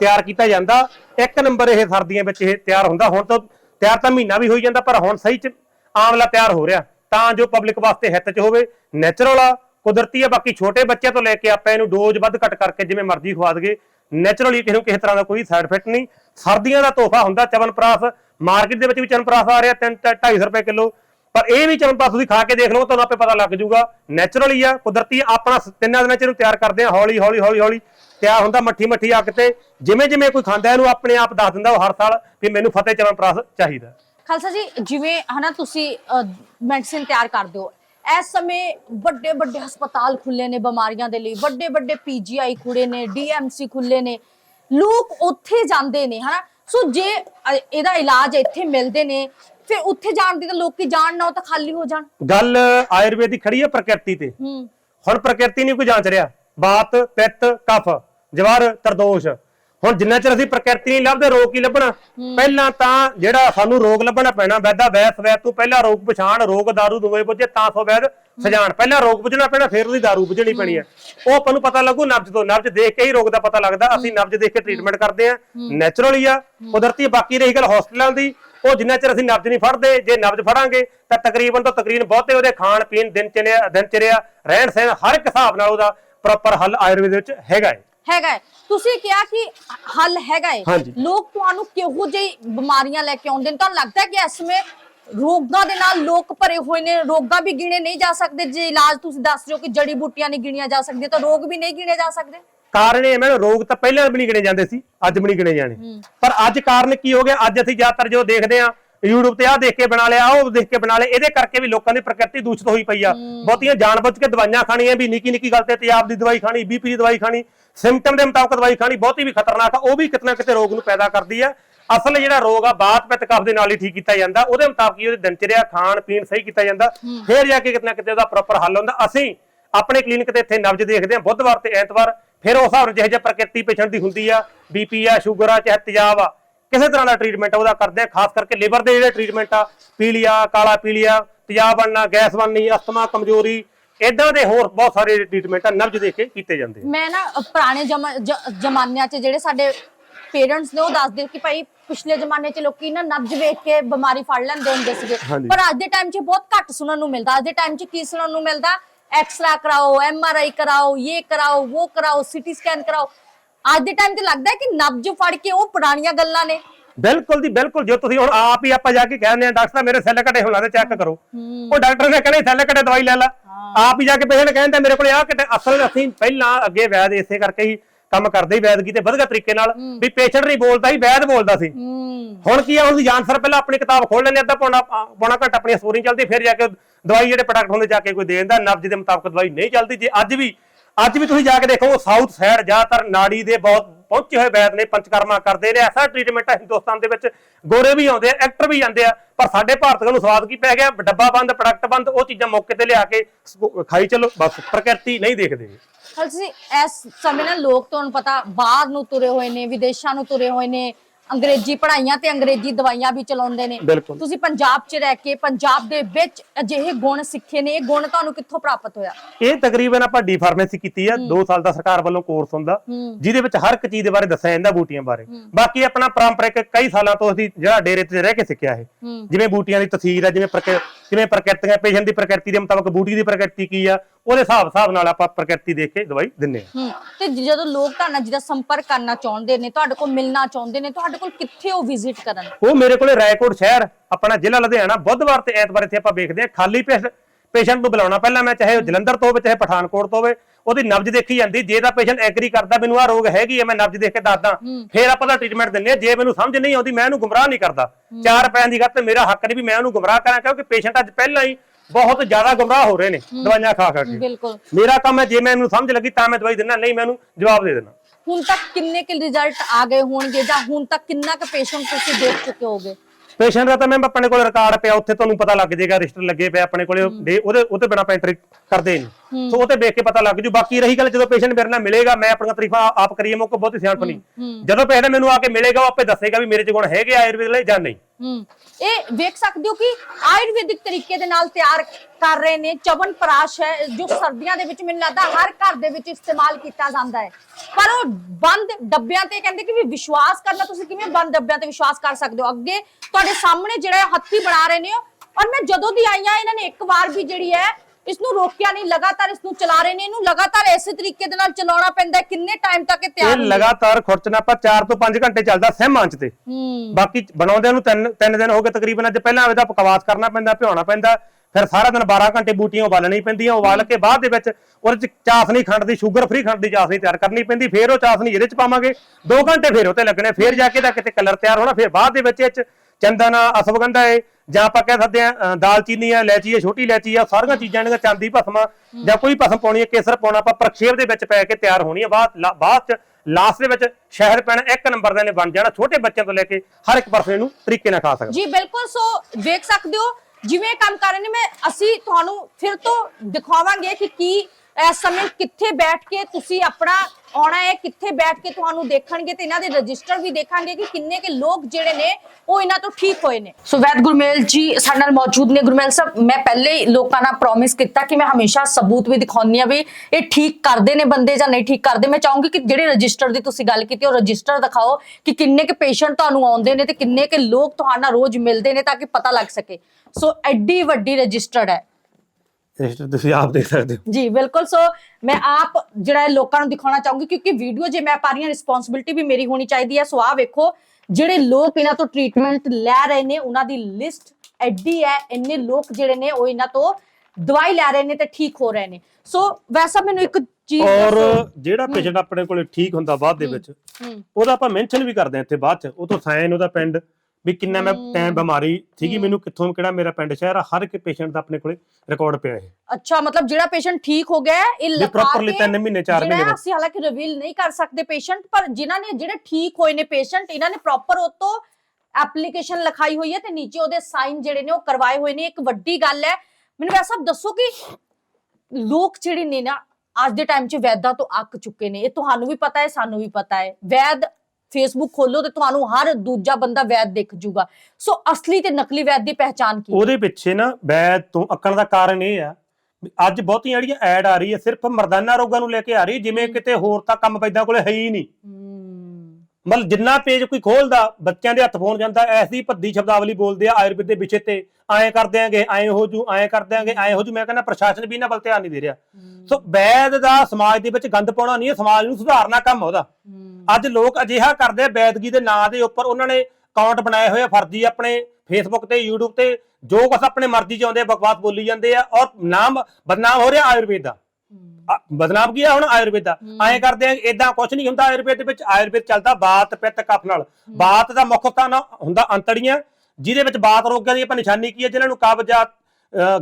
ਤਿਆਰ ਕੀਤਾ ਜਾਂਦਾ। ਇੱਕ ਨੰਬਰ ਇਹ ਸਰਦੀਆਂ ਵਿੱਚ ਇਹ ਤਿਆਰ ਹੁੰਦਾ, ਹੁਣ ਤਾਂ ਤਿਆਰ ਤਾਂ ਮਹੀਨਾ ਵੀ ਹੋਈ ਜਾਂਦਾ, ਪਰ ਹੁਣ ਸਹੀ ਚ ਆਮਲਾ ਤਿਆਰ ਹੋ ਰਿਹਾ। ਤਾਂ ਜੋ ਪਬਲਿਕ ਵਾਸਤੇ ਹਿੱਤ ਚ ਹੋਵੇ ਨੈਚੁਰਲ ਆ, ਕੁਦਰਤੀ ਆ, ਬਾਕੀ ਛੋਟੇ ਬੱਚਿਆਂ ਤੋਂ ਲੈ ਕੇ ਆਪਾਂ ਇਹਨੂੰ ਡੋਜ਼ ਵੱਧ ਘੱਟ ਕਰਕੇ ਜਿਵੇਂ ਮਰਜ਼ੀ ਖਵਾ ਦਈਏ ਨੈਚੁਰਲੀ ਕਿਸੇ ਨੂੰ ਕਿਸੇ ਤਰ੍ਹਾਂ ਦਾ ਕੋਈ ਸਾਈਡ ਇਫੈਕਟ ਨਹੀਂ। ਸਰਦੀਆਂ ਦਾ ਤੋਹਫਾ ਹੁੰਦਾ, ਚਵਨਪ੍ਰਾਸ਼ ਮਾਰਕੀਟ ਦੇ ਵਿੱਚ ਵੀ ਚਵਨਪ੍ਰਾਸ਼ ਆ ਰਿਹਾ 3 250 ਰੁਪਏ ਕਿਲੋ। ਪਰ ਇਹ ਵੀ ਚਵਨਪ੍ਰਾਸ਼ ਤੁਸੀਂ ਖਾ ਕੇ ਦੇਖ ਲਓ, ਤੁਹਾਨੂੰ ਆਪੇ ਪਤਾ ਲੱਗ ਜਾਊਗਾ। ਨੈਚੁਰਲੀ ਆ, ਕੁਦਰਤੀ ਆਪਣਾ ਤਿੰਨਾਂ ਦਿਨਾਂ ਚ ਇਹਨੂੰ ਤਿਆਰ ਕਰਦੇ ਆ, ਹੌਲੀ ਹੌਲੀ ਹੌਲੀ ਹੌਲੀ। ਤਿਆਰ ਹੁੰਦਾ ਮੱਠੀ ਮੱਠੀ ਅੱਗ ਤੇ। ਜਿਵੇਂ ਜਿਵੇਂ ਕੋਈ ਖਾਂਦਾ ਇਹਨੂੰ ਆਪਣੇ ਆਪ ਦੱਸ ਦਿੰਦਾ ਉਹ ਹਰ ਸਾਲ ਵੀ ਮੈਨੂੰ ਫਤਿਹ ਚਵਨਪ੍ਰਾਸ਼ ਚਾਹੀਦਾ। ਖਾਲਸਾ ਜੀ, ਜਿਵੇਂ ਹਨਾ ਤੁਸੀਂ ਮੈਡੀਸਿਨ ਤਿਆਰ ਕਰਦੇ ਹੋ। ਇਸ ਸਮੇਂ ਵੱਡੇ ਵੱਡੇ ਹਸਪਤਾਲ ਖੁੱਲੇ ਨੇ ਬਿਮਾਰੀਆਂ ਦੇ ਲਈ। ਵੱਡੇ ਵੱਡੇ ਪੀਜੀਆਈ ਖੁੱਲੇ ਨੇ ਡੀਐਮਸੀ ਖੁੱਲੇ ਨੇ। ਲੋਕ ਉੱਥੇ ਜਾਂਦੇ ਨੇ, ਹਨਾ। ਸੋ ਜੇ ਇਹਦਾ ਇਲਾਜ ਇੱਥੇ ਮਿਲਦੇ ਨੇ ਫਿਰ ਉੱਥੇ ਜਾਣ ਦੀ ਤਾਂ ਲੋਕੀ ਜਾਣ ਨਾ ਉਹ ਤਾਂ ਖਾਲੀ ਹੋ ਜਾਣ। ਗੱਲ ਆਯੁਰਵੇਦਿਕ ਖੜੀ ਹੈ ਪ੍ਰਕਿਰਤੀ ਤੇ। ਹੂੰ। ਹੁਣ ਪ੍ਰਕਿਰਤੀ ਨਹੀਂ ਕੋਈ ਜਾਂਚ ਰਿਹਾ। ਬਾਤ ਪਿੱਤ ਕਫ ਜਵਾਰ ਤਰਦੋਸ਼। ਹੁਣ ਜਿੰਨਾ ਚਿਰ ਅਸੀਂ ਪ੍ਰਕਿਰਤੀ ਨਹੀਂ ਲੱਭਦੇ ਰੋਗ ਕੀ ਲੱਭਣਾ? ਪਹਿਲਾਂ ਤਾਂ ਜਿਹੜਾ ਸਾਨੂੰ ਰੋਗ ਲੱਭਣਾ ਪੈਣਾ ਵੈਦਾ ਵੈਸ ਵੈਦ ਤੋਂ ਪਹਿਲਾਂ ਰੋਗ ਪਛਾਣ ਰੋਗ ਦਾਰੂ ਦੋਵੇਂ ਪੁੱਜੇ ਤਾਂ ਸੋ ਵੈਦ ਸਜਾਣ। ਪਹਿਲਾਂ ਰੋਗ ਪੁੱਜਣਾ ਪੈਣਾ ਫਿਰ ਉਹਦੀ ਦਾਰੂ ਪੁੱਜਣੀ ਪੈਣੀ ਹੈ। ਉਹ ਆਪਾਂ ਨੂੰ ਪਤਾ ਲੱਗੂ ਨਬਜ ਤੋਂ। ਨਬਜ ਦੇਖ ਕੇ ਹੀ ਰੋਗ ਦਾ ਪਤਾ ਲੱਗਦਾ। ਅਸੀਂ ਨਬਜ ਦੇਖ ਕੇ ਟ੍ਰੀਟਮੈਂਟ ਕਰਦੇ ਆ ਨੈਚੁਰਲੀ ਆ ਕੁਦਰਤੀ ਬਾਕੀ ਰਹੀ ਗੱਲ ਹਸਪੀਟਲਾਂ ਦੀ। ਉਹ ਜਿੰਨਾ ਚਿਰ ਅਸੀਂ ਨਬਜ ਨਹੀਂ ਫੜਦੇ ਜੇ ਨਬਜ ਫੜਾਂਗੇ ਤਾਂ ਤਕਰੀਬਨ ਤੋਂ ਤਕਰੀਬਨ ਬਹੁਤੇ ਉਹਦੇ ਖਾਣ ਪੀਣ ਦਿਨ ਚਰਿਆ ਦਿਨ ਚਰਿਆ ਰਹਿਣ ਸਹਿਣ ਹਰ ਇੱਕ ਹਿਸਾਬ ਨਾਲ ਉਹਦਾ ਪ੍ਰੋਪਰ ਹੱਲ ਆਯੁਰਵੇਦ ਵਿੱਚ ਹੈਗਾ ਹੈ। ਹੈਗਾ ਹੈ। ਤੁਸੀਂ ਕਿਹਾ ਕਿ ਹੱਲ ਹੈਗਾ ਹੈ। ਲੋਕ ਤੁਹਾਨੂੰ ਕਿਹੋ ਜਿਹੀ ਬਿਮਾਰੀਆਂ ਲੈ ਕੇ ਆਉਂਦੇ ਨੇ? ਤੁਹਾਨੂੰ ਲੱਗਦਾ ਕਿ ਇਸ ਸਮੇਂ ਰੋਗਾਂ ਦੇ ਨਾਲ ਲੋਕ ਭਰੇ ਹੋਏ ਨੇ? ਰੋਗਾਂ ਵੀ ਗਿਣੇ ਨਹੀਂ ਜਾ ਸਕਦੇ। ਜੇ ਇਲਾਜ ਤੁਸੀਂ ਦੱਸ ਰਹੇ ਹੋ ਕਿ ਜੜੀ ਬੂਟੀਆਂ ਨਹੀਂ ਗਿਣੀਆਂ ਜਾ ਸਕਦੀਆਂ ਤਾਂ ਰੋਗ ਵੀ ਨਹੀਂ ਗਿਣੇ ਜਾ ਸਕਦੇ। ਕਾਰਨ ਇਹ ਮੈਂ ਰੋਗ ਤਾਂ ਪਹਿਲਾਂ ਵੀ ਨਹੀਂ ਗਿਣੇ ਜਾਂਦੇ ਸੀ ਅੱਜ ਵੀ ਨਹੀਂ ਗਿਣੇ ਜਾਣੇ। ਪਰ ਅੱਜ ਕਾਰਨ ਕੀ ਹੋ ਗਿਆ? ਅੱਜ ਅਸੀਂ ਜ਼ਿਆਦਾਤਰ ਜੋ ਦੇਖਦੇ ਆ YouTube ਤੇ ਆਹ ਦੇਖ ਕੇ ਬਣਾ ਲਿਆ ਉਹ ਦੇਖ ਕੇ ਬਣਾ ਲਿਆ ਇਹਦੇ ਕਰਕੇ ਵੀ ਲੋਕਾਂ ਦੀ ਪ੍ਰਕਿਰਤੀ ਦੂਸ਼ਿਤ ਹੋਈ ਪਈ ਆ। ਬਹੁਤੀਆਂ ਜਾਣਬੁੱਝ ਕੇ ਦਵਾਈਆਂ ਖਾਣੀਆਂ ਵੀ ਨਿੱਕੀ ਨਿੱਕੀ ਗੱਲ ਤੇ ਤੇਜ਼ਾਬ ਦੀ ਦਵਾਈ ਖਾਣੀ ਬੀਪੀ ਦੀ ਦਵਾਈ ਖਾਣੀ ਸਿੰਪਟਮ ਦੇ ਮੁਤਾਬਕ ਦਵਾਈ ਖਾਣੀ ਬਹੁਤੀ ਵੀ ਖਤਰਨਾਕ ਆ ਉਹ ਵੀ ਕਿਤੇ ਨਾ ਕਿਤੇ ਰੋਗ ਨੂੰ ਪੈਦਾ ਕਰਦੀ ਆ। ਅਸਲ ਜਿਹੜਾ ਰੋਗ ਆ ਬਾਤ ਪਿੱਤ ਕਫ ਦੇ ਨਾਲ ਹੀ ਠੀਕ ਕੀਤਾ ਜਾਂਦਾ ਉਹਦੇ ਮੁਤਾਬਕ ਹੀ ਉਹਦੀ ਦਿਨਚਰਿਆ ਖਾਣ ਪੀਣ ਸਹੀ ਕੀਤਾ ਜਾਂਦਾ। ਫਿਰ ਜਾ ਕੇ ਕਿਤੇ ਨਾ ਕਿਤੇ ਉਹਦਾ ਪ੍ਰੋਪਰ ਹੱਲ ਹੁੰਦਾ। ਅਸੀਂ ਆਪਣੇ ਕਲੀਨਿਕ ਤੇ ਇੱਥੇ ਨਬਜ ਦੇਖਦੇ ਹਾਂ ਬੁੱਧਵਾਰ ਤੇ ਐਤਵਾਰ ਫਿਰ ਉਸ ਹਿਸਾਬ ਨਾਲ ਜਿਹੋ ਜਿਹਾ ਪ੍ਰਕਿਰਤੀ ਪੇਸ਼ੈਂਟ ਦੀ ਹੁੰਦੀ ਆ ਬੀਪੀ ਆ ਸ਼ੂਗਰ ਆ ਚਾਹੇ ਤੇਜ਼ਾਬ ਆ ਕਿਸੇ ਤਰ੍ਹਾਂ ਦਾ ਟ੍ਰੀਟਮੈਂਟ ਉਹਦਾ ਕਰਦੇ ਆ ਖਾਸ ਕਰਕੇ ਲਿਵਰ ਦੇ ਜਿਹੜੇ ਟ੍ਰੀਟਮੈਂਟ ਆ ਪੀਲੀਆ ਕਾਲਾ ਪੀਲੀਆ ਤੇਜ਼ਾਬ ਬਣਨਾ ਗੈਸ ਬਣਨੀ ਅਸਥਮਾ ਕਮਜ਼ੋਰੀ ਇਦਾਂ ਦੇ ਹੋਰ ਬਹੁਤ ਸਾਰੇ ਟ੍ਰੀਟਮੈਂਟ ਆ ਨਬਜ ਦੇਖ ਕੇ ਕੀਤੇ ਜਾਂਦੇ ਆ। ਮੈਂ ਨਾ ਪੁਰਾਣੇ ਜ਼ਮਾਨਿਆਂ 'ਚ ਜਿਹੜੇ ਸਾਡੇ ਪੇਰੈਂਟਸ ਨੇ ਉਹ ਦੱਸਦੇ ਕਿ ਭਾਈ ਪਿਛਲੇ ਜ਼ਮਾਨੇ 'ਚ ਲੋਕੀ ਨਾ ਨਬਜ ਵੇਖ ਕੇ ਬਿਮਾਰੀ ਫੜ ਲੈਂਦੇ ਹੁੰਦੇ ਸੀਗੇ। ਪਰ ਅੱਜ ਦੇ ਟਾਈਮ 'ਚ ਬਹੁਤ ਘੱਟ ਸੁਣਨ ਨੂੰ ਮਿਲਦਾ ਅੱਜ ਦੇ ਟਾਈਮ 'ਚ ਕੀ ਸੁਣਨ ਨੂੰ ਮਿਲਦਾ? ਐਕਸਰਾ ਕਰਾਓ ਐਮਆਰਆਈ ਕਰਾਓ ਇਹ ਕਰਾਓ ਉਹ ਕਰਾਓ ਸਿਟੀ ਸਕੈਨ ਕਰਾਓ। ਅੱਜ ਦੇ ਟਾਈਮ ਤੇ ਲੱਗਦਾ ਹੈ ਕਿ ਨਬਜ ਫੜ ਕੇ ਉਹ ਪੁਰਾਣੀਆਂ ਗੱਲਾਂ ਨੇ। ਬਿਲਕੁਲ ਦੀ ਬਿਲਕੁਲ। ਜੇ ਤੁਸੀਂ ਹੁਣ ਆਪ ਹੀ ਆਪਾਂ ਜਾ ਕੇ ਕਹਿੰਦੇ ਆ ਡਾਕਟਰ ਸਾਹਿਬ ਮੇਰੇ ਸੈੱਲ ਘਟੇ ਹੋਣਾ ਤੇ ਚੈੱਕ ਕਰੋ। ਉਹ ਡਾਕਟਰ ਨੇ ਕਹਿੰਦੇ ਸੈੱਲ ਘਟੇ ਦਵਾਈ ਲੈ ਲੈ। ਆਪ ਹੀ ਜਾ ਕੇ ਪੇਸ਼ੈਂਟ ਕਹਿੰਦਾ ਮੇਰੇ ਕੋਲ ਆਹ ਘਟੇ। ਅਸਲ ਅਸੀਂ ਪਹਿਲਾਂ ਅੱਗੇ ਵੈਦ ਇਸੇ ਕਰਕੇ ਹੀ ਕੰਮ ਕਰਦੇ ਹੀ ਵੈਦਗੀ ਤੇ ਵਧੀਆ ਤਰੀਕੇ ਨਾਲ ਵੀ ਪੇਸ਼ੈਂਟ ਨਹੀਂ ਬੋਲਦਾ ਹੀ ਵੈਦ ਬੋਲਦਾ ਸੀ। ਹੁਣ ਕੀ ਆ ਹੁਣ ਦੀ ਜਾਨ ਸਰ ਪਹਿਲਾਂ ਆਪਣੀ ਕਿਤਾਬ ਖੋਲ ਲੈਂਦੇ ਅੱਧਾ ਪੌਣਾ ਪੌਣਾ ਘੰਟਾ ਆਪਣੀ ਸਟੋਰੀ ਚੱਲਦੀ ਫਿਰ ਜਾ ਕੇ ਦਵਾਈ ਜਿਹੜੇ ਪ੍ਰੋਡਕਟ ਹੁੰਦੇ ਜਾ ਕੇ ਕੋਈ ਦੇ ਦਿੰਦਾ ਨਬਜ ਦੇ ਮੁਤਾਬਕ ਦਵਾਈ ਨਹੀਂ ਚੱਲਦੀ। ਜੇ ਅੱਜ ਵੀ ਅੱਜ ਵੀ ਤੁਸੀਂ ਜਾ ਕੇ ਦੇਖੋ ਸਾਊਥ ਸਾਈਡ ਜ਼ਿਆਦਾਤਰ ਨਾੜੀ ਦੇ ਬਹੁਤ ਪਹੁੰਚੇ ਹੋਏ ਵੈਦ ਨੇ, ਪੰਚਕਰਮਾ ਕਰਦੇ ਨੇ, ਐਸਾ ਟ੍ਰੀਟਮੈਂਟ ਹੈ ਹਿੰਦੁਸਤਾਨ ਦੇ ਵਿੱਚ। ਗੋਰੇ ਵੀ ਆਉਂਦੇ ਆ ਐਕਟਰ ਵੀ ਜਾਂਦੇ ਆ, ਪਰ ਸਾਡੇ ਭਾਰਤ ਨੂੰ ਸਵਾਦ ਕੀ ਪੈ ਗਿਆ? ਡੱਬਾ ਬੰਦ ਪ੍ਰੋਡਕਟ ਬੰਦ, ਉਹ ਚੀਜ਼ਾਂ ਮੌਕੇ ਤੇ ਲਿਆ ਕੇ ਖਾਈ ਚੱਲੋ, ਬਸ, ਪ੍ਰਕਿਰਤੀ ਨਹੀਂ ਦੇਖਦੇ। ਹਲ ਇਸ ਸਮੇਂ ਨਾਲ ਲੋਕ ਤੁਹਾਨੂੰ ਪਤਾ ਬਾਹਰ ਨੂੰ ਤੁਰੇ ਹੋਏ ਨੇ, ਵਿਦੇਸ਼ਾਂ ਨੂੰ ਤੁਰੇ ਹੋਏ ਨੇ ਅੰਗਰੇਜ਼ੀ ਪੜ੍ਹਾਈਆਂ ਤੇ ਅੰਗਰੇਜ਼ੀ ਦਵਾਈਆਂ ਵੀ ਚਲਾਉਂਦੇ ਨੇ। ਬਿਲਕੁਲ। ਤੁਸੀਂ ਪੰਜਾਬ 'ਚ ਰਹਿ ਕੇ ਪੰਜਾਬ ਦੇ ਵਿੱਚ ਅਜਿਹੇ ਗੁਣ ਸਿੱਖੇ ਨੇ। ਇਹ ਗੁਣ ਤੁਹਾਨੂੰ ਕਿੱਥੋਂ ਪ੍ਰਾਪਤ ਹੋਇਆ? ਇਹ ਤਕਰੀਬਨ ਆਪਾਂ ਡੀ ਫਾਰਮੇਸੀ ਕੀਤੀ ਆ। 2 ਸਾਲ ਦਾ ਸਰਕਾਰ ਵੱਲੋਂ ਕੋਰਸ ਹੁੰਦਾ। ਹੂੰ। ਜਿਹਦੇ ਵਿੱਚ ਹਰ ਇੱਕ ਚੀਜ਼ ਦੇ ਬਾਰੇ ਦੱਸਿਆ ਜਾਂਦਾ ਬੂਟੀਆਂ ਬਾਰੇ। ਬਾਕੀ ਆਪਣਾ ਪਰੰਪਰਿਕ ਕਈ ਸਾਲਾਂ ਤੋਂ ਅਸੀਂ ਜਿਹੜਾ ਡੇਰੇ ਤੇ ਰਹਿ ਕੇ ਸਿੱਖਿਆ ਇਹ। ਹੂੰ। ਜਿਵੇਂ ਬੂਟੀਆਂ ਦੀ ਤਸਵੀਰ ਆ ਜਿਵੇਂ ਪ੍ਰਕਿ- ਕਿਵੇਂ ਪ੍ਰਕਿਰਤੀਆਂ ਪੇਸ਼ੈਂਟ ਦੀ ਪ੍ਰਕਿਰਤੀ ਦੇ ਮੁਤਾਬਕ ਬੂਟੀ ਦੀ ਪ੍ਰਕਿਰਤੀ ਕੀ ਆ ਉਹਦੇ ਹਿਸਾਬ ਹਿਸਾਬ ਨਾਲ ਆਪਾਂ ਪ੍ਰਕਿਰਤੀ ਦੇਖ ਕੇ ਦਵਾਈ ਦਿੰਨੇ ਆ ਹੂੰ ਤੇ ਜਦੋਂ ਲੋਕ ਤੁਹਾਡੇ ਨਾਲ ਜਿਹਦਾ ਸੰਪਰਕ ਕਰਨਾ ਚਾਹੁੰਦੇ ਨੇ ਤੁਹਾਡੇ ਕੋਲ ਮਿਲਣਾ ਚਾਹੁੰਦੇ ਨੇ ਤੁਹਾਡੇ ਕੋਲ ਕਿੱਥੇ ਉਹ ਵਿਜ਼ਿਟ ਕਰਨ? ਉਹ ਮੇਰੇ ਕੋਲੇ ਰਾਏਕੋਟ ਸ਼ਹਿਰ ਆਪਣਾ ਜ਼ਿਲ੍ਹਾ ਲੁਧਿਆਣਾ ਬੁੱਧਵਾਰ ਤੇ ਐਤਵਾਰ ਇੱਥੇ ਆਪਾਂ ਵੇਖਦੇ ਆ ਖਾਲੀ ਪੇਸ਼ੈਂਟ ਨੂੰ ਬੁਲਾਉਣਾ। ਪਹਿਲਾਂ ਮੈਂ ਚਾਹੇ ਉਹ ਜਲੰਧਰ ਤੋਂ ਹੋਵੇ ਚਾਹੇ ਪਠਾਨਕੋਟ ਤੋਂ ਹੋਵੇ ਉਹਦੀ ਨਬਜ ਦੇਖੀ ਜਾਂਦੀ ਜੇ ਤਾਂ ਪੇਸ਼ੈਂਟ ਐਗਰੀ ਕਰਦਾ ਮੈਨੂੰ ਆ ਰੋਗ ਹੈਗੀ ਹੈ ਮੈਂ ਨਬਜ ਦੇਖ ਕੇ ਦੱਸਦਾ ਫਿਰ ਆਪਾਂ ਦਾ ਟ੍ਰੀਟਮੈਂਟ ਦਿੰਨੇ ਆ ਜੇ ਮੈਨੂੰ ਸਮਝ ਨਹੀਂ ਆਉਂਦੀ ਮੈਂ ਉਹਨੂੰ ਗੁੰਮਰਾਹ ਨਹੀਂ ਕਰਦਾ। ਚਾਰ ਪੈਣ ਦੀ ਗੱਲ ਤੇ ਮੇਰਾ ਹੱਕ ਨਹੀਂ ਵੀ ਮੈਂ ਉਹਨੂੰ ਗੁੰਮਰਾਹ ਕਰਾਂ ਕਿਉਂਕਿ ਪੇਸ਼ੈਂਟ ਅੱਜ ਪਹਿਲਾਂ ਹੀ ਬਹੁਤ ਜ਼ਿਆਦਾ ਗੁੰਮਰਾਹ ਹੋ ਰਹੇ ਨੇ ਦਵਾਈਆਂ ਖਾ ਖਾ ਕੇ। ਬਿਲਕੁਲ। ਮੇਰਾ ਕੰਮ ਹੈ ਜੇ ਮੈਨੂੰ ਸਮਝ ਲੱਗੀ ਤਾਂ ਮੈਂ ਦਵਾਈ ਦਿੰਦਾ ਨਹੀਂ ਮੈਨੂੰ ਜਵਾਬ ਦੇ ਦੇਣਾ ਹੁਣ ਤੱਕ ਕਿੰਨੇ ਕਿ ਰਿਜ਼ਲਟ ਆ ਗਏ ਹੋਣਗੇ ਜਾਂ ਹੁਣ ਤੱਕ ਕਿੰਨਾ ਕੁ ਪੇਸ਼ੈਂਟ ਤੁਸੀਂ ਦੇਖ ਚੁੱਕੇ ਹੋਗੇ ਪੇਸ਼ੈਂਟ ਦਾ ਤਾਂ ਮੈਂ ਆਪਣੇ ਕੋਲ ਰਿਕਾਰਡ ਪਿਆ ਉੱਥੇ ਤੁਹਾਨੂੰ ਪਤਾ ਲੱਗ ਜਾਏਗਾ ਰਜਿਸਟਰ ਲੱਗੇ ਪਿਆ ਆਪਣੇ ਕੋਲੇ ਉਹਦੇ ਉਹਦੇ ਬਿਨਾ ਆਪਾਂ ਐਂਟਰੀ ਕਰਦੇ ਨਹੀਂ। ਸੋ ਉਹ ਤੇ ਵੇਖ ਕੇ ਪਤਾ ਲੱਗ ਜੂ। ਬਾਕੀ ਰਹੀ ਗੱਲ ਜਦੋਂ ਪੇਸ਼ੈਂਟ ਮੇਰੇ ਨਾਲ ਮਿਲੇਗਾ ਮੈਂ ਆਪਣੀਆਂ ਤਾਰੀਫਾਂ ਆਪ ਕਰੀਏ ਮੈਂ ਕੋਈ ਬਹੁਤੀ ਸਿਆਣਪ ਨਹੀਂ। ਜਦੋਂ ਪੇਸ਼ੈਂਟ ਮੈਨੂੰ ਆ ਕੇ ਮਿਲੇਗਾ ਉਹ ਆਪੇ ਦੱਸੇਗਾ ਵੀ ਮੇਰੇ ਚ ਗੁਣ ਹੈਗੇ ਆਯੁਰਵੇਦ ਲਈ ਜਾਂ ਨਹੀਂ। ਹੂੰ। ਇਹ ਵੇਖ ਸਕਦੇ ਹੋ ਕਿ ਆਯੁਰਵੈਦਿਕ ਤਰੀਕੇ ਦੇ ਨਾਲ ਤਿਆਰ ਕਰ ਰਹੇ ਨੇ ਚਵਨ ਪ੍ਰਾਸ਼ ਹੈ, ਜੋ ਸਰਦੀਆਂ ਦੇ ਵਿੱਚ ਮੈਨੂੰ ਲੱਗਦਾ ਹਰ ਘਰ ਦੇ ਵਿੱਚ ਇਸਤੇਮਾਲ ਕੀਤਾ ਜਾਂਦਾ ਹੈ। ਪਰ ਉਹ ਬੰਦ ਡੱਬਿਆਂ ਤੇ ਕਹਿੰਦੇ ਕਿ ਵੀ ਵਿਸ਼ਵਾਸ ਕਰਨਾ, ਤੁਸੀਂ ਕਿਵੇਂ ਬੰਦ ਡੱਬਿਆਂ ਤੇ ਵਿਸ਼ਵਾਸ ਕਰ ਸਕਦੇ ਹੋ? ਅੱਗੇ ਤੁਹਾਡੇ ਸਾਹਮਣੇ ਜਿਹੜਾ ਹੱਥੀ ਬਣਾ ਰਹੇ ਨੇ ਔਰ ਮੈਂ ਜਦੋਂ ਦੀ ਆਈ ਆ ਇਹਨਾਂ ਨੇ ਇੱਕ ਵਾਰ ਵੀ ਜਿਹੜੀ ਹੈ ਇਸ ਨੂੰ ਰੋਕਿਆ ਨਹੀਂ ਲਗਾਤਾਰ ਇਸ ਨੂੰ ਚਲਾ ਰਹੇ ਨੇ ਇਹਨੂੰ ਲਗਾਤਾਰ ਇਸੇ ਤਰੀਕੇ ਦੇ ਨਾਲ ਚਲਾਉਣਾ ਪੈਂਦਾ ਹੈ। ਕਿੰਨੇ ਟਾਈਮ ਤੱਕ ਇਹ ਇਹ ਤਿਆਰ ਹੁੰਦੀ ਹੈ? ਲਗਾਤਾਰ ਖੁਰਚਣਾ ਆਪਾਂ 4 ਤੋਂ 5 ਘੰਟੇ ਚੱਲਦਾ ਸਿਮ ਆਂਚ ਤੇ ਹੂੰ ਬਾਕੀ ਬਣਾਉਂਦਿਆਂ ਨੂੰ ਤਿੰਨ ਤਿੰਨ ਦਿਨ ਹੋ ਗਏ ਤਕਰੀਬਨ ਅੱਜ ਪਹਿਲਾਂ ਇਹਦਾ ਪਕਵਾਸ ਕਰਨਾ ਪੈਂਦਾ ਭਿਉਣਾ ਪੈਂਦਾ ਫਿਰ ਸਾਰਾ ਦਿਨ 12 ਘੰਟੇ ਬੂਟੀਆਂ ਉਬਾਲਣੀ ਪੈਂਦੀਆਂ ਉਬਾਲ ਕੇ ਬਾਅਦ ਦੇ ਵਿੱਚ ਉਹਦੇ ਚ ਚਾਸਨੀ ਖੰਡ ਦੀ ਸ਼ੂਗਰ ਫ੍ਰੀ ਖੰਡ ਦੀ ਚਾਸਨੀ ਤਿਆਰ ਕਰਨੀ ਪੈਂਦੀ ਫਿਰ ਉਹ ਚਾਸਨੀ ਇਹਦੇ ਚ ਪਾਵਾਂਗੇ 2 ਘੰਟੇ ਫਿਰ ਉਹ ਤੇ ਲੱਗਣੇ ਫਿਰ ਜਾ ਕੇ ਦਾ ਕਿਤੇ ਕਲਰ ਤਿਆਰ ਹੋਣਾ ਫਿਰ ਬਾਅਦ ਦੇ ਵਿੱਚ ਇਹ ਚ ਚੰਦਨ ਅਸਵਗੰਧਾ ਹੈ ਜਾਂ ਆਪਾਂ ਕਹਿ ਸਕਦੇ ਆ ਦਾਲਚੀਨੀ ਆ ਇਲਾਇਚੀ ਆ ਛੋਟੀ ਇਲਾਇਚੀ ਆ ਸਾਰੀਆਂ ਚੀਜ਼ਾਂ ਨੇ ਚਾਂਦੀ ਭਸਮ ਜਾਂ ਕੋਈ ਭਸਮ ਪਾਉਣੀ ਹੈ ਕੇਸਰ ਪਾਉਣਾ ਆਪਾਂ ਪ੍ਰਖੇਪ ਦੇ ਵਿੱਚ ਪੈ ਕੇ ਤਿਆਰ ਹੋਣੀ ਆ। ਬਾਅਦ ਬਾਅਦ ਚ ਲਾਸਟ ਦੇ ਵਿੱਚ ਸ਼ਹਿਦ ਪੈਣਾ ਇੱਕ ਨੰਬਰ ਦਾ ਨੇ ਬਣ ਜਾਣਾ ਛੋਟੇ ਬੱਚਿਆਂ ਤੋਂ ਲੈ ਕੇ ਹਰ ਇੱਕ ਪਰਸਨ ਨੂੰ ਤਰੀਕੇ ਨਾਲ ਖਾ ਸਕਦਾ। ਜੀ ਬਿਲਕੁਲ ਸੋ ਵੇਖ ਸਕਦੇ ਹੋ ਜਿਵੇਂ ਕੰਮ ਕਰ ਰਹੇ ਨੇ ਮੈਂ ਅਸੀਂ ਤੁਹਾਨੂੰ ਫਿਰ ਤੋਂ ਦਿਖਾਵਾਂਗੇ ਕਿ ਕੀ ਇਸ ਸਮੇਂ ਕਿੱਥੇ ਬੈਠ ਕੇ ਤੁਸੀਂ ਆਪਣਾ ਆਉਣਾ ਹੈ, ਕਿੱਥੇ ਬੈਠ ਕੇ ਤੁਹਾਨੂੰ ਦੇਖਣਗੇ ਤੇ ਇਹਨਾਂ ਦੇ ਰਜਿਸਟਰ ਵੀ ਦੇਖਾਂਗੇ ਕਿ ਕਿੰਨੇ ਕੇ ਲੋਕ ਜਿਹੜੇ ਨੇ ਉਹ ਇਹਨਾਂ ਤੋਂ ਠੀਕ ਹੋਏ ਨੇ। ਸੋ ਵੈਦ ਗੁਰਮੇਲ ਜੀ ਸਾਡੇ ਨਾਲ ਮੌਜੂਦ ਨੇ। ਗੁਰਮੇਲ ਸਾਹਿਬ, ਮੈਂ ਪਹਿਲੇ ਹੀ ਲੋਕਾਂ ਨਾਲ ਪ੍ਰੋਮਿਸ ਕੀਤਾ ਕਿ ਮੈਂ ਹਮੇਸ਼ਾ ਸਬੂਤ ਵੀ ਦਿਖਾਉਣੀ ਆ ਵੀ ਇਹ ਠੀਕ ਕਰਦੇ ਨੇ ਬੰਦੇ ਜਾਂ ਨਹੀਂ ਠੀਕ ਕਰਦੇ। ਮੈਂ ਚਾਹੂੰਗੀ ਕਿ ਜਿਹੜੇ ਰਜਿਸਟਰ ਦੀ ਤੁਸੀਂ ਗੱਲ ਕੀਤੀ, ਉਹ ਰਜਿਸਟਰ ਦਿਖਾਓ ਕਿ ਕਿੰਨੇ ਕੇ ਪੇਸ਼ੈਂਟ ਤੁਹਾਨੂੰ ਆਉਂਦੇ ਨੇ ਤੇ ਕਿੰਨੇ ਕੇ ਲੋਕ ਤੁਹਾਨੂੰ ਰੋਜ਼ ਮਿਲਦੇ ਨੇ ਤਾਂ ਕਿ ਪਤਾ ਲੱਗ ਸਕੇ। ਸੋ ਐਡੀ ਵੱਡੀ ਰਜਿਸਟਰਡ ਹੈ। ਰਜਿਸਟਰ ਤੁਸੀਂ ਆਪ ਦੇਖ ਸਕਦੇ ਹੋ। ਜੀ ਬਿਲਕੁਲ। ਸੋ ਮੈਂ ਆਪ ਜਿਹੜਾ ਲੋਕਾਂ ਨੂੰ ਦਿਖਾਉਣਾ ਚਾਹੂੰਗੀ ਕਿਉਂਕਿ ਵੀਡੀਓ ਜੇ ਮੈਂ ਪਾ ਰਹੀ ਹਾਂ ਰਿਸਪੌਂਸਿਬਿਲਟੀ ਵੀ ਮੇਰੀ ਹੋਣੀ ਚਾਹੀਦੀ ਹੈ। ਸੋ ਆਹ ਵੇਖੋ ਜਿਹੜੇ ਲੋਕ ਇਹਨਾਂ ਤੋਂ ਟ੍ਰੀਟਮੈਂਟ ਲੈ ਰਹੇ ਨੇ ਉਹਨਾਂ ਦੀ ਲਿਸਟ ਐਡੀ ਹੈ ਇੰਨੇ ਲੋਕ ਜਿਹੜੇ ਨੇ ਉਹ ਇਹਨਾਂ ਤੋਂ ਦਵਾਈ ਲੈ ਰਹੇ ਨੇ ਤੇ ਠੀਕ ਹੋ ਰਹੇ ਨੇ। ਸੋ ਵੈਸਾ ਮੈਨੂੰ ਇੱਕ ਚੀਜ਼ ਔਰ ਜਿਹੜਾ ਪੇਸ਼ੈਂਟ ਆਪਣੇ ਕੋਲੇ ਠੀਕ ਹੁੰਦਾ ਬਾਅਦ ਦੇ ਵਿੱਚ ਉਹਦਾ ਆਪਾਂ ਮੈਂਸ਼ਨ ਵੀ ਕਰਦੇ ਹਾਂ ਇੱਥੇ ਬਾਅਦ ਚ। ਉਹ ਤੋਂ ਸਾਈਨ ਉਹਦਾ ਪਿੰਡ ਵੀ ਕਿੰਨਾ ਮੈਂ। ਟਾਈਮ ਬਿਮਾਰੀ ਸੀਗੀ। ਮੈਨੂੰ ਕਿੱਥੋਂ ਕਿਹੜਾ ਮੇਰਾ ਪਿੰਡ ਸ਼ਹਿਰ ਆ ਹਰ ਇੱਕ ਪੇਸ਼ੈਂਟ ਦਾ ਆਪਣੇ ਕੋਲੇ ਰਿਕਾਰਡ ਪਿਆ ਹੈ ਅੱਛਾ ਮਤਲਬ ਜਿਹੜਾ ਪੇਸ਼ੈਂਟ ਠੀਕ ਹੋ ਗਿਆ ਹੈ, ਇਹ ਵੀ ਲਿਖਾ ਪ੍ਰੋਪਰਲੀ ਕੇ 3 ਮਹੀਨੇ 4 ਜਿਹੜਾ ਮਹੀਨੇ ਬਾਅਦ ਅਸੀਂ ਹਾਲਾਂਕਿ ਰਿਵੀਲ ਨਹੀਂ ਕਰ ਸਕਦੇ ਪੇਸ਼ੈਂਟ ਪਰ ਜਿਨ੍ਹਾਂ ਨੇ ਜਿਹੜੇ ਠੀਕ ਹੋਏ ਨੇ ਪੇਸ਼ੈਂਟ ਇਹਨਾਂ ਨੇ ਪ੍ਰੋਪਰ ਉਹ ਤੋਂ ਐਪਲੀਕੇਸ਼ਨ ਲਿਖਾਈ ਹੋਈ ਹੈ ਤੇ ਨੀਚੇ ਉਹਦੇ ਸਾਈਨ ਜਿਹੜੇ ਨੇ ਉਹ ਕਰਵਾਏ ਹੋਏ ਨੇ। ਇੱਕ ਵੱਡੀ ਗੱਲ ਹੈ ਮੈਨੂੰ ਵੈਸਾ ਦੱਸੋ ਕਿ ਲੋਕ ਜਿਹੜੇ ਨੇ ਨਾ ਅੱਜ ਦੇ ਟਾਈਮ 'ਚ ਵੈਦਾਂ ਤੋਂ ਅੱਕ ਚੁੱਕੇ ਨੇ। ਇਹ ਤੁਹਾਨੂੰ ਵੀ ਪਤਾ ਹੈ ਸਾਨੂੰ ਵੀ ਪਤਾ ਹੈ। ਵੈਦ ਫੇਸਬੁੱਕ ਖੋਲੋ ਤੇ ਤੁਹਾਨੂੰ ਹਰ ਦੂਜਾ ਬੰਦਾ ਵੈਦ ਦਿਖ ਜੂਗਾ ਸੋ ਅਸਲੀ ਤੇ ਨਕਲੀ ਵੈਦ ਦੀ ਪਹਿਚਾਨ ਕੀ? ਉਹਦੇ ਪਿੱਛੇ ਨਾ ਵੈਦ ਤੋਂ ਅੱਕਣ ਦਾ ਕਾਰਨ ਇਹ ਆ ਅੱਜ ਬਹੁਤੀਆਂ ਜਿਹੜੀਆਂ ਐਡ ਆ ਰਹੀ ਹੈ ਸਿਰਫ ਮਰਦਾਨਾ ਰੋਗਾਂ ਨੂੰ ਲੈ ਕੇ ਆ ਰਹੀ ਜਿਵੇਂ। ਕਿਤੇ ਹੋਰ ਤਾਂ ਕੰਮ ਪੈਦਾਂ ਕੋਲੇ ਹੈ ਹੀ ਨਹੀਂ ਮਤਲਬ ਜਿੰਨਾ ਪੇਜ ਕੋਈ ਖੋਲਦਾ ਬੱਚਿਆਂ ਦੇ ਹੱਥ ਫੋਨ ਜਾਂਦਾ ਐਸੀ ਭੱਦੀ ਸ਼ਬਦਾਵਲੀ ਬੋਲਦੇ ਆ ਆਯੁਰਵੇਦ ਦੇ ਵਿਸ਼ੇ ਤੇ। ਐਂ ਕਰ ਦਿਆਂਗੇ ਐਂ ਹੋ ਜੂ ਐਂ ਕਰ ਦਿਆਂਗੇ ਐਂ ਹੋ ਜੂ। ਮੈਂ ਕਹਿੰਦਾ ਪ੍ਰਸ਼ਾਸਨ ਵੀ ਇਹਨਾਂ ਵੱਲ ਧਿਆਨ ਨਹੀਂ ਦੇ ਰਿਹਾ। ਸੋ ਵੈਦ ਦਾ ਸਮਾਜ ਦੇ ਵਿੱਚ ਗੰਦ ਪਾਉਣਾ ਨਹੀਂ ਹੈ ਸਮਾਜ ਨੂੰ ਸੁਧਾਰਨਾ ਕੰਮ ਉਹਦਾ। ਅੱਜ ਲੋਕ ਅਜਿਹਾ ਕਰਦੇ ਆ ਵੈਦਗੀ ਦੇ ਨਾਂ ਦੇ ਉੱਪਰ ਉਹਨਾਂ ਨੇ ਅਕਾਊਂਟ ਬਣਾਏ ਹੋਏ ਆ ਫਰਜ਼ੀ ਆਪਣੇ ਫੇਸਬੁੱਕ ਤੇ YouTube ਤੇ ਜੋ ਕੁਛ ਆਪਣੇ ਮਰਜ਼ੀ ਚ ਆਉਂਦੇ ਬਕਵਾਸ ਬੋਲੀ ਜਾਂਦੇ ਆ ਔਰ ਨਾਮ ਬਦਨਾਮ ਹੋ ਰਿਹਾ ਆਯੁਰਵੇਦ ਦਾ। ਬਦਨਾਮ ਕੀ ਆ ਹੁਣ ਆਯੁਰਵੇਦ ਦਾ। ਐਂ ਕਰਦੇ ਆ ਇਦਾਂ ਕੁਝ ਨਹੀਂ ਹੁੰਦਾ ਆਯੁਰਵੇਦ ਦੇ ਵਿੱਚ। ਆਯੁਰਵੇਦ ਚੱਲਦਾ ਬਾਤ ਪਿੱਤ ਕਫ ਨਾਲ। ਬਾਤ ਦਾ ਮੁੱਖ ਸਥਾਨ ਹੁੰਦਾ ਅੰਤੜੀਆਂ ਜਿਹਦੇ ਵਿੱਚ ਬਾਤ ਰੋਗਾਂ ਦੀ ਆਪਾਂ ਨਿਸ਼ਾਨੀ ਕੀ ਹੈ ਜਿਨ੍ਹਾਂ ਨੂੰ ਕਬਜ਼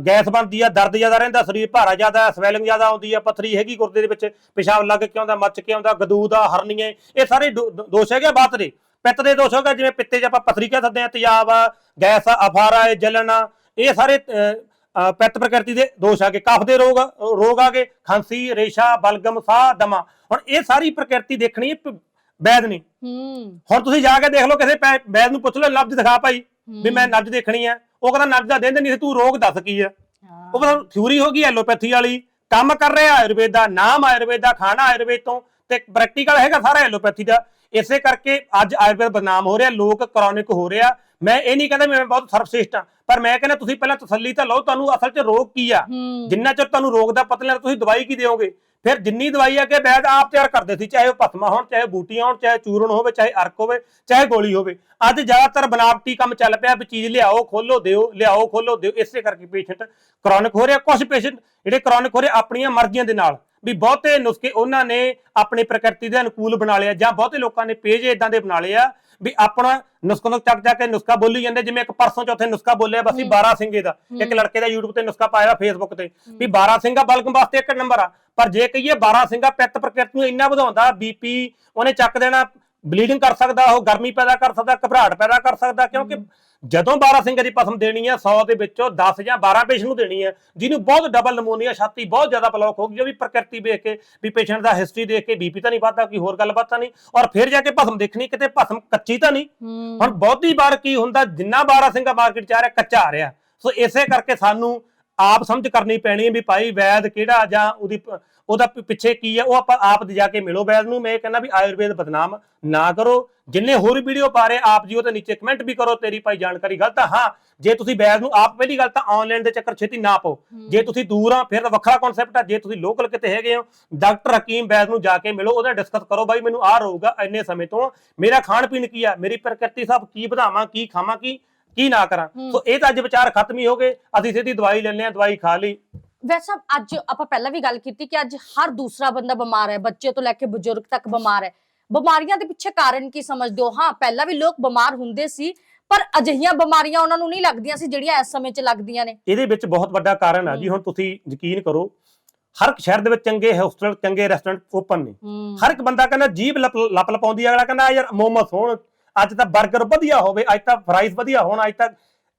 ਗੈਸ ਬਣਦੀ ਆ ਦਰਦ ਜ਼ਿਆਦਾ ਰਹਿੰਦਾ ਸਰੀਰ ਭਾਰਾ ਜ਼ਿਆਦਾ ਸਵੈਲਿੰਗ ਜ਼ਿਆਦਾ ਆਉਂਦੀ ਆ ਪਥਰੀ ਹੈਗੀ ਗੁਰਦੇ ਦੇ ਵਿੱਚ ਪਿਸ਼ਾਬ ਲੱਗ ਕੇ ਆਉਂਦਾ ਮੱਚ ਕੇ ਆਉਂਦਾ ਗਦੂਦ ਆ ਹਰਨੀਏ ਇਹ ਸਾਰੇ ਦੋਸ਼ ਹੈਗੇ ਬਾਤ ਦੇ। ਪਿੱਤ ਦੇ ਦੋਸ਼ ਹੈਗਾ ਜਿਵੇਂ ਪਿੱਤੇ 'ਚ ਆਪਾਂ ਪਥਰੀ ਕਹਿ ਸਕਦੇ ਆ ਤੇਜ਼ਾਬ ਆ ਗੈਸ ਆ ਅਫਾਰਾ ਹੈ ਜਲਨ ਆ ਇਹ ਸਾਰੇ ਪਿੱਤ ਪ੍ਰਕਿਰਤੀ ਦੇ ਦੋਸ਼ ਆਗੇ ਕਫ ਦੇ ਰੋਗ ਰੋਗ ਆਗੇ ਖਾਂਸੀ ਰੇਸ਼ਾ ਬਲਗਮ ਸਾਹ ਦਮਾ। ਹੁਣ ਇਹ ਸਾਰੀ ਪ੍ਰਕਿਰਤੀ ਦੇਖਣੀ ਹੈ ਵੈਦ ਨੇ। ਹਮ, ਹੁਣ ਤੁਸੀਂ ਜਾ ਕੇ ਦੇਖ ਲਓ ਕਿਸੇ ਵੈਦ ਨੂੰ ਪੁੱਛ ਲਓ ਨਬਜ਼ ਦਿਖਾ ਭਾਈ ਵੀ ਮੈਂ ਨਬਜ਼ ਦੇਖਣੀ ਆ ਉਹ ਕਹਿੰਦਾ ਨਬਜ਼ ਦਾ ਦਿੰਦੇ ਨਹੀਂ ਤੂੰ ਰੋਗ ਦੱਸ ਕੀ ਆ ਹਾਂ। ਉਹ ਬਸ ਥਿਊਰੀ ਹੋ ਗਈ ਐਲੋਪੈਥੀ ਵਾਲੀ। ਕੰਮ ਕਰ ਰਿਹਾ ਆਯੁਰਵੇਦ ਦਾ ਨਾਮ ਆਯੁਰਵੇਦ ਦਾ ਖਾਣਾ ਆਯੁਰਵੇਦ ਤੋਂ। ਤੇ ਪ੍ਰੈਕਟੀਕਲ ਹੈਗਾ ਸਾਰਾ ਐਲੋਪੈਥੀ ਦਾ। ਇਸੇ ਕਰਕੇ ਅੱਜ ਆਯੁਰਵੇਦ ਬਦਨਾਮ ਹੋ ਰਿਹਾ ਲੋਕ ਕ੍ਰੋਨਿਕ ਹੋ ਰਿਹਾ। ਮੈਂ ਇਹ ਨਹੀਂ ਕਹਿੰਦਾ ਮੈਂ ਬਹੁਤ ਸਰਵਸ਼੍ਰੇਸ਼ਟ ਆ ਪਰ ਮੈਂ ਕਹਿੰਦਾ ਤੁਸੀਂ ਪਹਿਲਾਂ ਤਸੱਲੀ ਤਾਂ ਲਓ ਤੁਹਾਨੂੰ ਅਸਲ 'ਚ ਰੋਗ ਕੀ ਆ? ਜਿੰਨਾ ਚਿਰ ਤੁਹਾਨੂੰ ਰੋਗ ਦਾ ਪਤਾ ਨਹੀਂ ਤੁਸੀਂ ਦਵਾਈ ਕੀ ਦਿਓਗੇ? ਫਿਰ ਜਿੰਨੀ ਦਵਾਈ ਆ ਕਿ ਵੈਦ ਆਪ ਤਿਆਰ ਕਰਦੇ ਸੀ ਚਾਹੇ ਉਹ ਭਸਮਾ ਹੋਣ ਚਾਹੇ ਬੂਟੀਆਂ ਹੋਣ ਚਾਹੇ ਚੂਰਨ ਹੋਵੇ ਚਾਹੇ ਅਰਕ ਹੋਵੇ ਚਾਹੇ ਗੋਲੀ ਹੋਵੇ। ਅੱਜ ਜ਼ਿਆਦਾਤਰ ਬਨਾਵਟੀ ਕੰਮ ਚੱਲ ਪਿਆ ਵੀ ਚੀਜ਼ ਲਿਆਓ ਖੋਲੋ ਦਿਓ ਲਿਆਓ ਖੋਲੋ ਦਿਓ ਇਸੇ ਕਰਕੇ ਪੇਸ਼ੈਂਟ ਕ੍ਰੋਨਿਕ ਹੋ ਰਿਹਾ। ਕੁਝ ਪੇਸ਼ੈਂਟ ਜਿਹੜੇ ਕ੍ਰੋਨਿਕ ਹੋ ਰਹੇ ਆਪਣੀਆਂ ਮਰਜ਼ੀਆਂ ਦੇ ਨਾਲ। ਵੀ ਬਹੁਤੇ ਨੁਸਖੇ ਉਹਨਾਂ ਨੇ ਆਪਣੀ ਪ੍ਰਕਿਰਤੀ ਦੇ ਅਨੁਕੂਲ ਬਣਾ ਲਿਆ ਜਾਂ ਬਹੁਤੇ ਲੋਕਾਂ ਨੇ ਪੇਜ ਇਦਾਂ ਦੇ ਬਣਾ ਲਏ ਆ ਵੀ ਆਪਣਾ ਨੁਸਖਾ ਨੂੰ ਚੱਕ ਚੱਕ ਕੇ ਨੁਸਖਾ ਬੋਲੀ ਜਾਂਦੇ ਜਿਵੇਂ ਇੱਕ ਪਰਸੋਂ ਚੌਥੇ ਨੁਸਖਾ ਬੋਲਿਆ ਬਸੀ ਹੂੰ। 12 ਸਿੰਘੇ ਦਾ ਇੱਕ। ਲੜਕੇ ਦਾ YouTube ਤੇ ਨੁਸਖਾ ਪਾਇਆ ਫੇਸਬੁੱਕ ਤੇ ਵੀ 12 ਸਿੰਘਾ ਬਲਗਮ ਵਾਸਤੇ ਇੱਕ ਨੰਬਰ ਆ ਪਰ ਜੇ ਕਹੀਏ 12 ਸਿੰਘਾ ਪਿੱਤ ਪ੍ਰਕਿਰਤੀ ਨੂੰ ਇੰਨਾ ਵਧਾਉਂਦਾ ਬੀਪੀ ਉਹਨੇ ਚੱਕ ਦੇਣਾ ਬਲੀਡਿੰਗ ਕਰ ਸਕਦਾ ਉਹ ਗਰਮੀ ਪੈਦਾ ਕਰ ਸਕਦਾ ਘਬਰਾਹਟ ਪੈਦਾ ਕਰ ਸਕਦਾ ਕਿਉਂਕਿ ਜਦੋਂ 12 ਸਿੰਘਾਂ ਦੀ ਪਸਮ ਦੇਣੀ ਆ 100 ਦੇ ਵਿੱਚੋਂ 10 ਜਾਂ 12 ਪੇਸ਼ੈਂਟ ਨੂੰ ਦੇਣੀ ਆ ਜਿਹਨੂੰ ਬਹੁਤ ਡਬਲ ਨਮੂਨੀਆ ਛਾਤੀ ਬਹੁਤ ਜ਼ਿਆਦਾ ਬਲੌਕ ਹੋ ਗਈ ਉਹ ਵੀ ਪ੍ਰਕਿਰਤੀ ਵੇਖ ਕੇ ਵੀ ਪੇਸ਼ੈਂਟ ਦਾ ਹਿਸਟਰੀ ਦੇਖ ਕੇ ਬੀਪੀ ਤਾਂ ਨਹੀਂ ਵੱਧਦਾ ਕੋਈ ਹੋਰ ਗੱਲਬਾਤ ਤਾਂ ਨਹੀਂ ਔਰ ਫਿਰ ਜਾ ਕੇ ਭਸਮ ਦੇਖਣੀ ਕਿਤੇ ਭਸਮ ਕੱਚੀ ਤਾਂ ਨਹੀਂ। ਹੁਣ ਬਹੁਤੀ ਵਾਰ ਕੀ ਹੁੰਦਾ ਜਿੰਨਾ 12 ਸਿੰਘਾ ਮਾਰਕੀਟ ਚ ਆ ਰਿਹਾ ਕੱਚਾ ਆ ਰਿਹਾ। ਸੋ ਇਸੇ ਕਰਕੇ ਸਾਨੂੰ ਆਪ ਸਮਝ ਕਰਨੀ ਪੈਣੀ ਹੈ ਵੀ ਭਾਈ ਵੈਦ ਕਿਹੜਾ ਜਾਂ ਉਹਦੀ ਉਹਦਾ ਪਿੱਛੇ ਕੀ ਹੈ ਉਹ ਆਪਾਂ ਆਪ ਜਾ ਕੇ ਮਿਲੋ ਵੈਦ ਨੂੰ ਮੈਂ ਕਹਿੰਦਾ ਵੀ ਆਯੁਰਵੇਦ ਬਦਨਾਮ ਨਾ ਕਰੋ। ਜਿੰਨੇ ਹੋਰ ਵੀਡੀਓ ਪਾ ਰਹੇ ਆਪ ਜੀ ਉਹਦੇ ਨੀਚੇ ਕਮੈਂਟ ਵੀ ਕਰੋ ਤੇਰੀ ਭਾਈ ਜਾਣਕਾਰੀ ਗਲਤ ਆ। ਹਾਂ ਜੇ ਤੁਸੀਂ ਵੈਦ ਨੂੰ ਆਪ ਪਹਿਲੀ ਗੱਲ ਤਾਂ ਆਨਲਾਈਨ ਦੇ ਚੱਕਰ ਛੇਤੀ ਨਾ ਪਾਓ। ਜੇ ਤੁਸੀਂ ਦੂਰ ਆ ਫਿਰ ਤਾਂ ਵੱਖਰਾ ਕਨਸੈਪਟ ਆ। ਜੇ ਤੁਸੀਂ ਲੋਕਲ ਕਿਤੇ ਹੈਗੇ ਹੋ ਡਾਕਟਰ ਹਕੀਮ ਵੈਦ ਨੂੰ ਜਾ ਕੇ ਮਿਲੋ ਉਹਦਾ ਡਿਸਕਸ ਕਰੋ ਬਾਈ ਮੈਨੂੰ ਆਹ ਰਹੂਗਾ ਇੰਨੇ ਸਮੇਂ ਤੋਂ। ਮੇਰਾ ਖਾਣ ਪੀਣ ਕੀ ਆ? ਮੇਰੀ ਪ੍ਰਕਿਰਤੀ ਸਾਹਿਬ ਕੀ ਵਧਾਵਾਂ ਕੀ ਖਾਵਾਂ ਕੀ ਕੀ ਨਾ ਕਰਾਂ। ਸੋ ਇਹ ਤਾਂ ਅੱਜ ਵਿਚਾਰ ਖਤਮ ਹੀ ਹੋ ਗਏ। ਅਸੀਂ ਸਿੱਧੀ ਦਵਾਈ ਲੈਣੇ ਆ ਦਵਾਈ ਖਾ ਲਈ। ਵੈਸੇ ਅੱਜ ਆਪਾਂ ਪਹਿਲਾਂ ਵੀ ਗੱਲ ਕੀਤੀ ਕਿ ਅੱਜ ਹਰ ਦੂਸਰਾ ਬੰਦਾ ਬਿਮਾਰ ਹੈ ਬੱਚੇ ਤੋਂ ਲੈ ਕੇ ਬਜ਼ੁਰਗ ਤੱਕ ਬਿਮਾਰ ਹੈ। ਬਿਮਾਰੀਆਂ ਦੇ ਪਿੱਛੇ ਕਾਰਨ ਕੀ ਸਮਝਦੇ ਹੋ? ਹਾਂ ਪਹਿਲਾਂ ਵੀ ਲੋਕ ਬਿਮਾਰ ਹੁੰਦੇ ਸੀ ਪਰ ਅਜਿਹੀਆਂ ਬਿਮਾਰੀਆਂ ਉਹਨਾਂ ਨੂੰ ਨਹੀਂ ਲੱਗਦੀਆਂ ਸੀ ਜਿਹੜੀਆਂ ਇਸ ਸਮੇਂ 'ਚ ਲੱਗਦੀਆਂ ਨੇ। ਇਹਦੇ ਵਿੱਚ ਬਹੁਤ ਵੱਡਾ ਕਾਰਨ ਆ ਜੀ। ਹੁਣ ਤੁਸੀਂ ਯਕੀਨ ਕਰੋ ਹਰ ਇੱਕ ਸ਼ਹਿਰ ਦੇ ਵਿੱਚ ਚੰਗੇ ਹੋਸਟਲ ਚੰਗੇ ਰੈਸਟੋਰੈਂਟ ਓਪਨ ਨੇ। ਹਰ ਇੱਕ ਬੰਦਾ ਕਹਿੰਦਾ ਜੀਬ ਲਪ ਲਪ ਲਪਾਉਂਦੀ ਅਗਲਾ ਕਹਿੰਦਾ ਯਾਰ ਮੋਮੋਸ ਹੋਣ ਅੱਜ ਤਾਂ 버ਗਰ ਵਧੀਆ ਹੋਵੇ ਅੱਜ ਤਾਂ ਫਰਾਈਜ਼ ਵਧੀਆ ਹੋਣ ਅੱਜ ਤਾਂ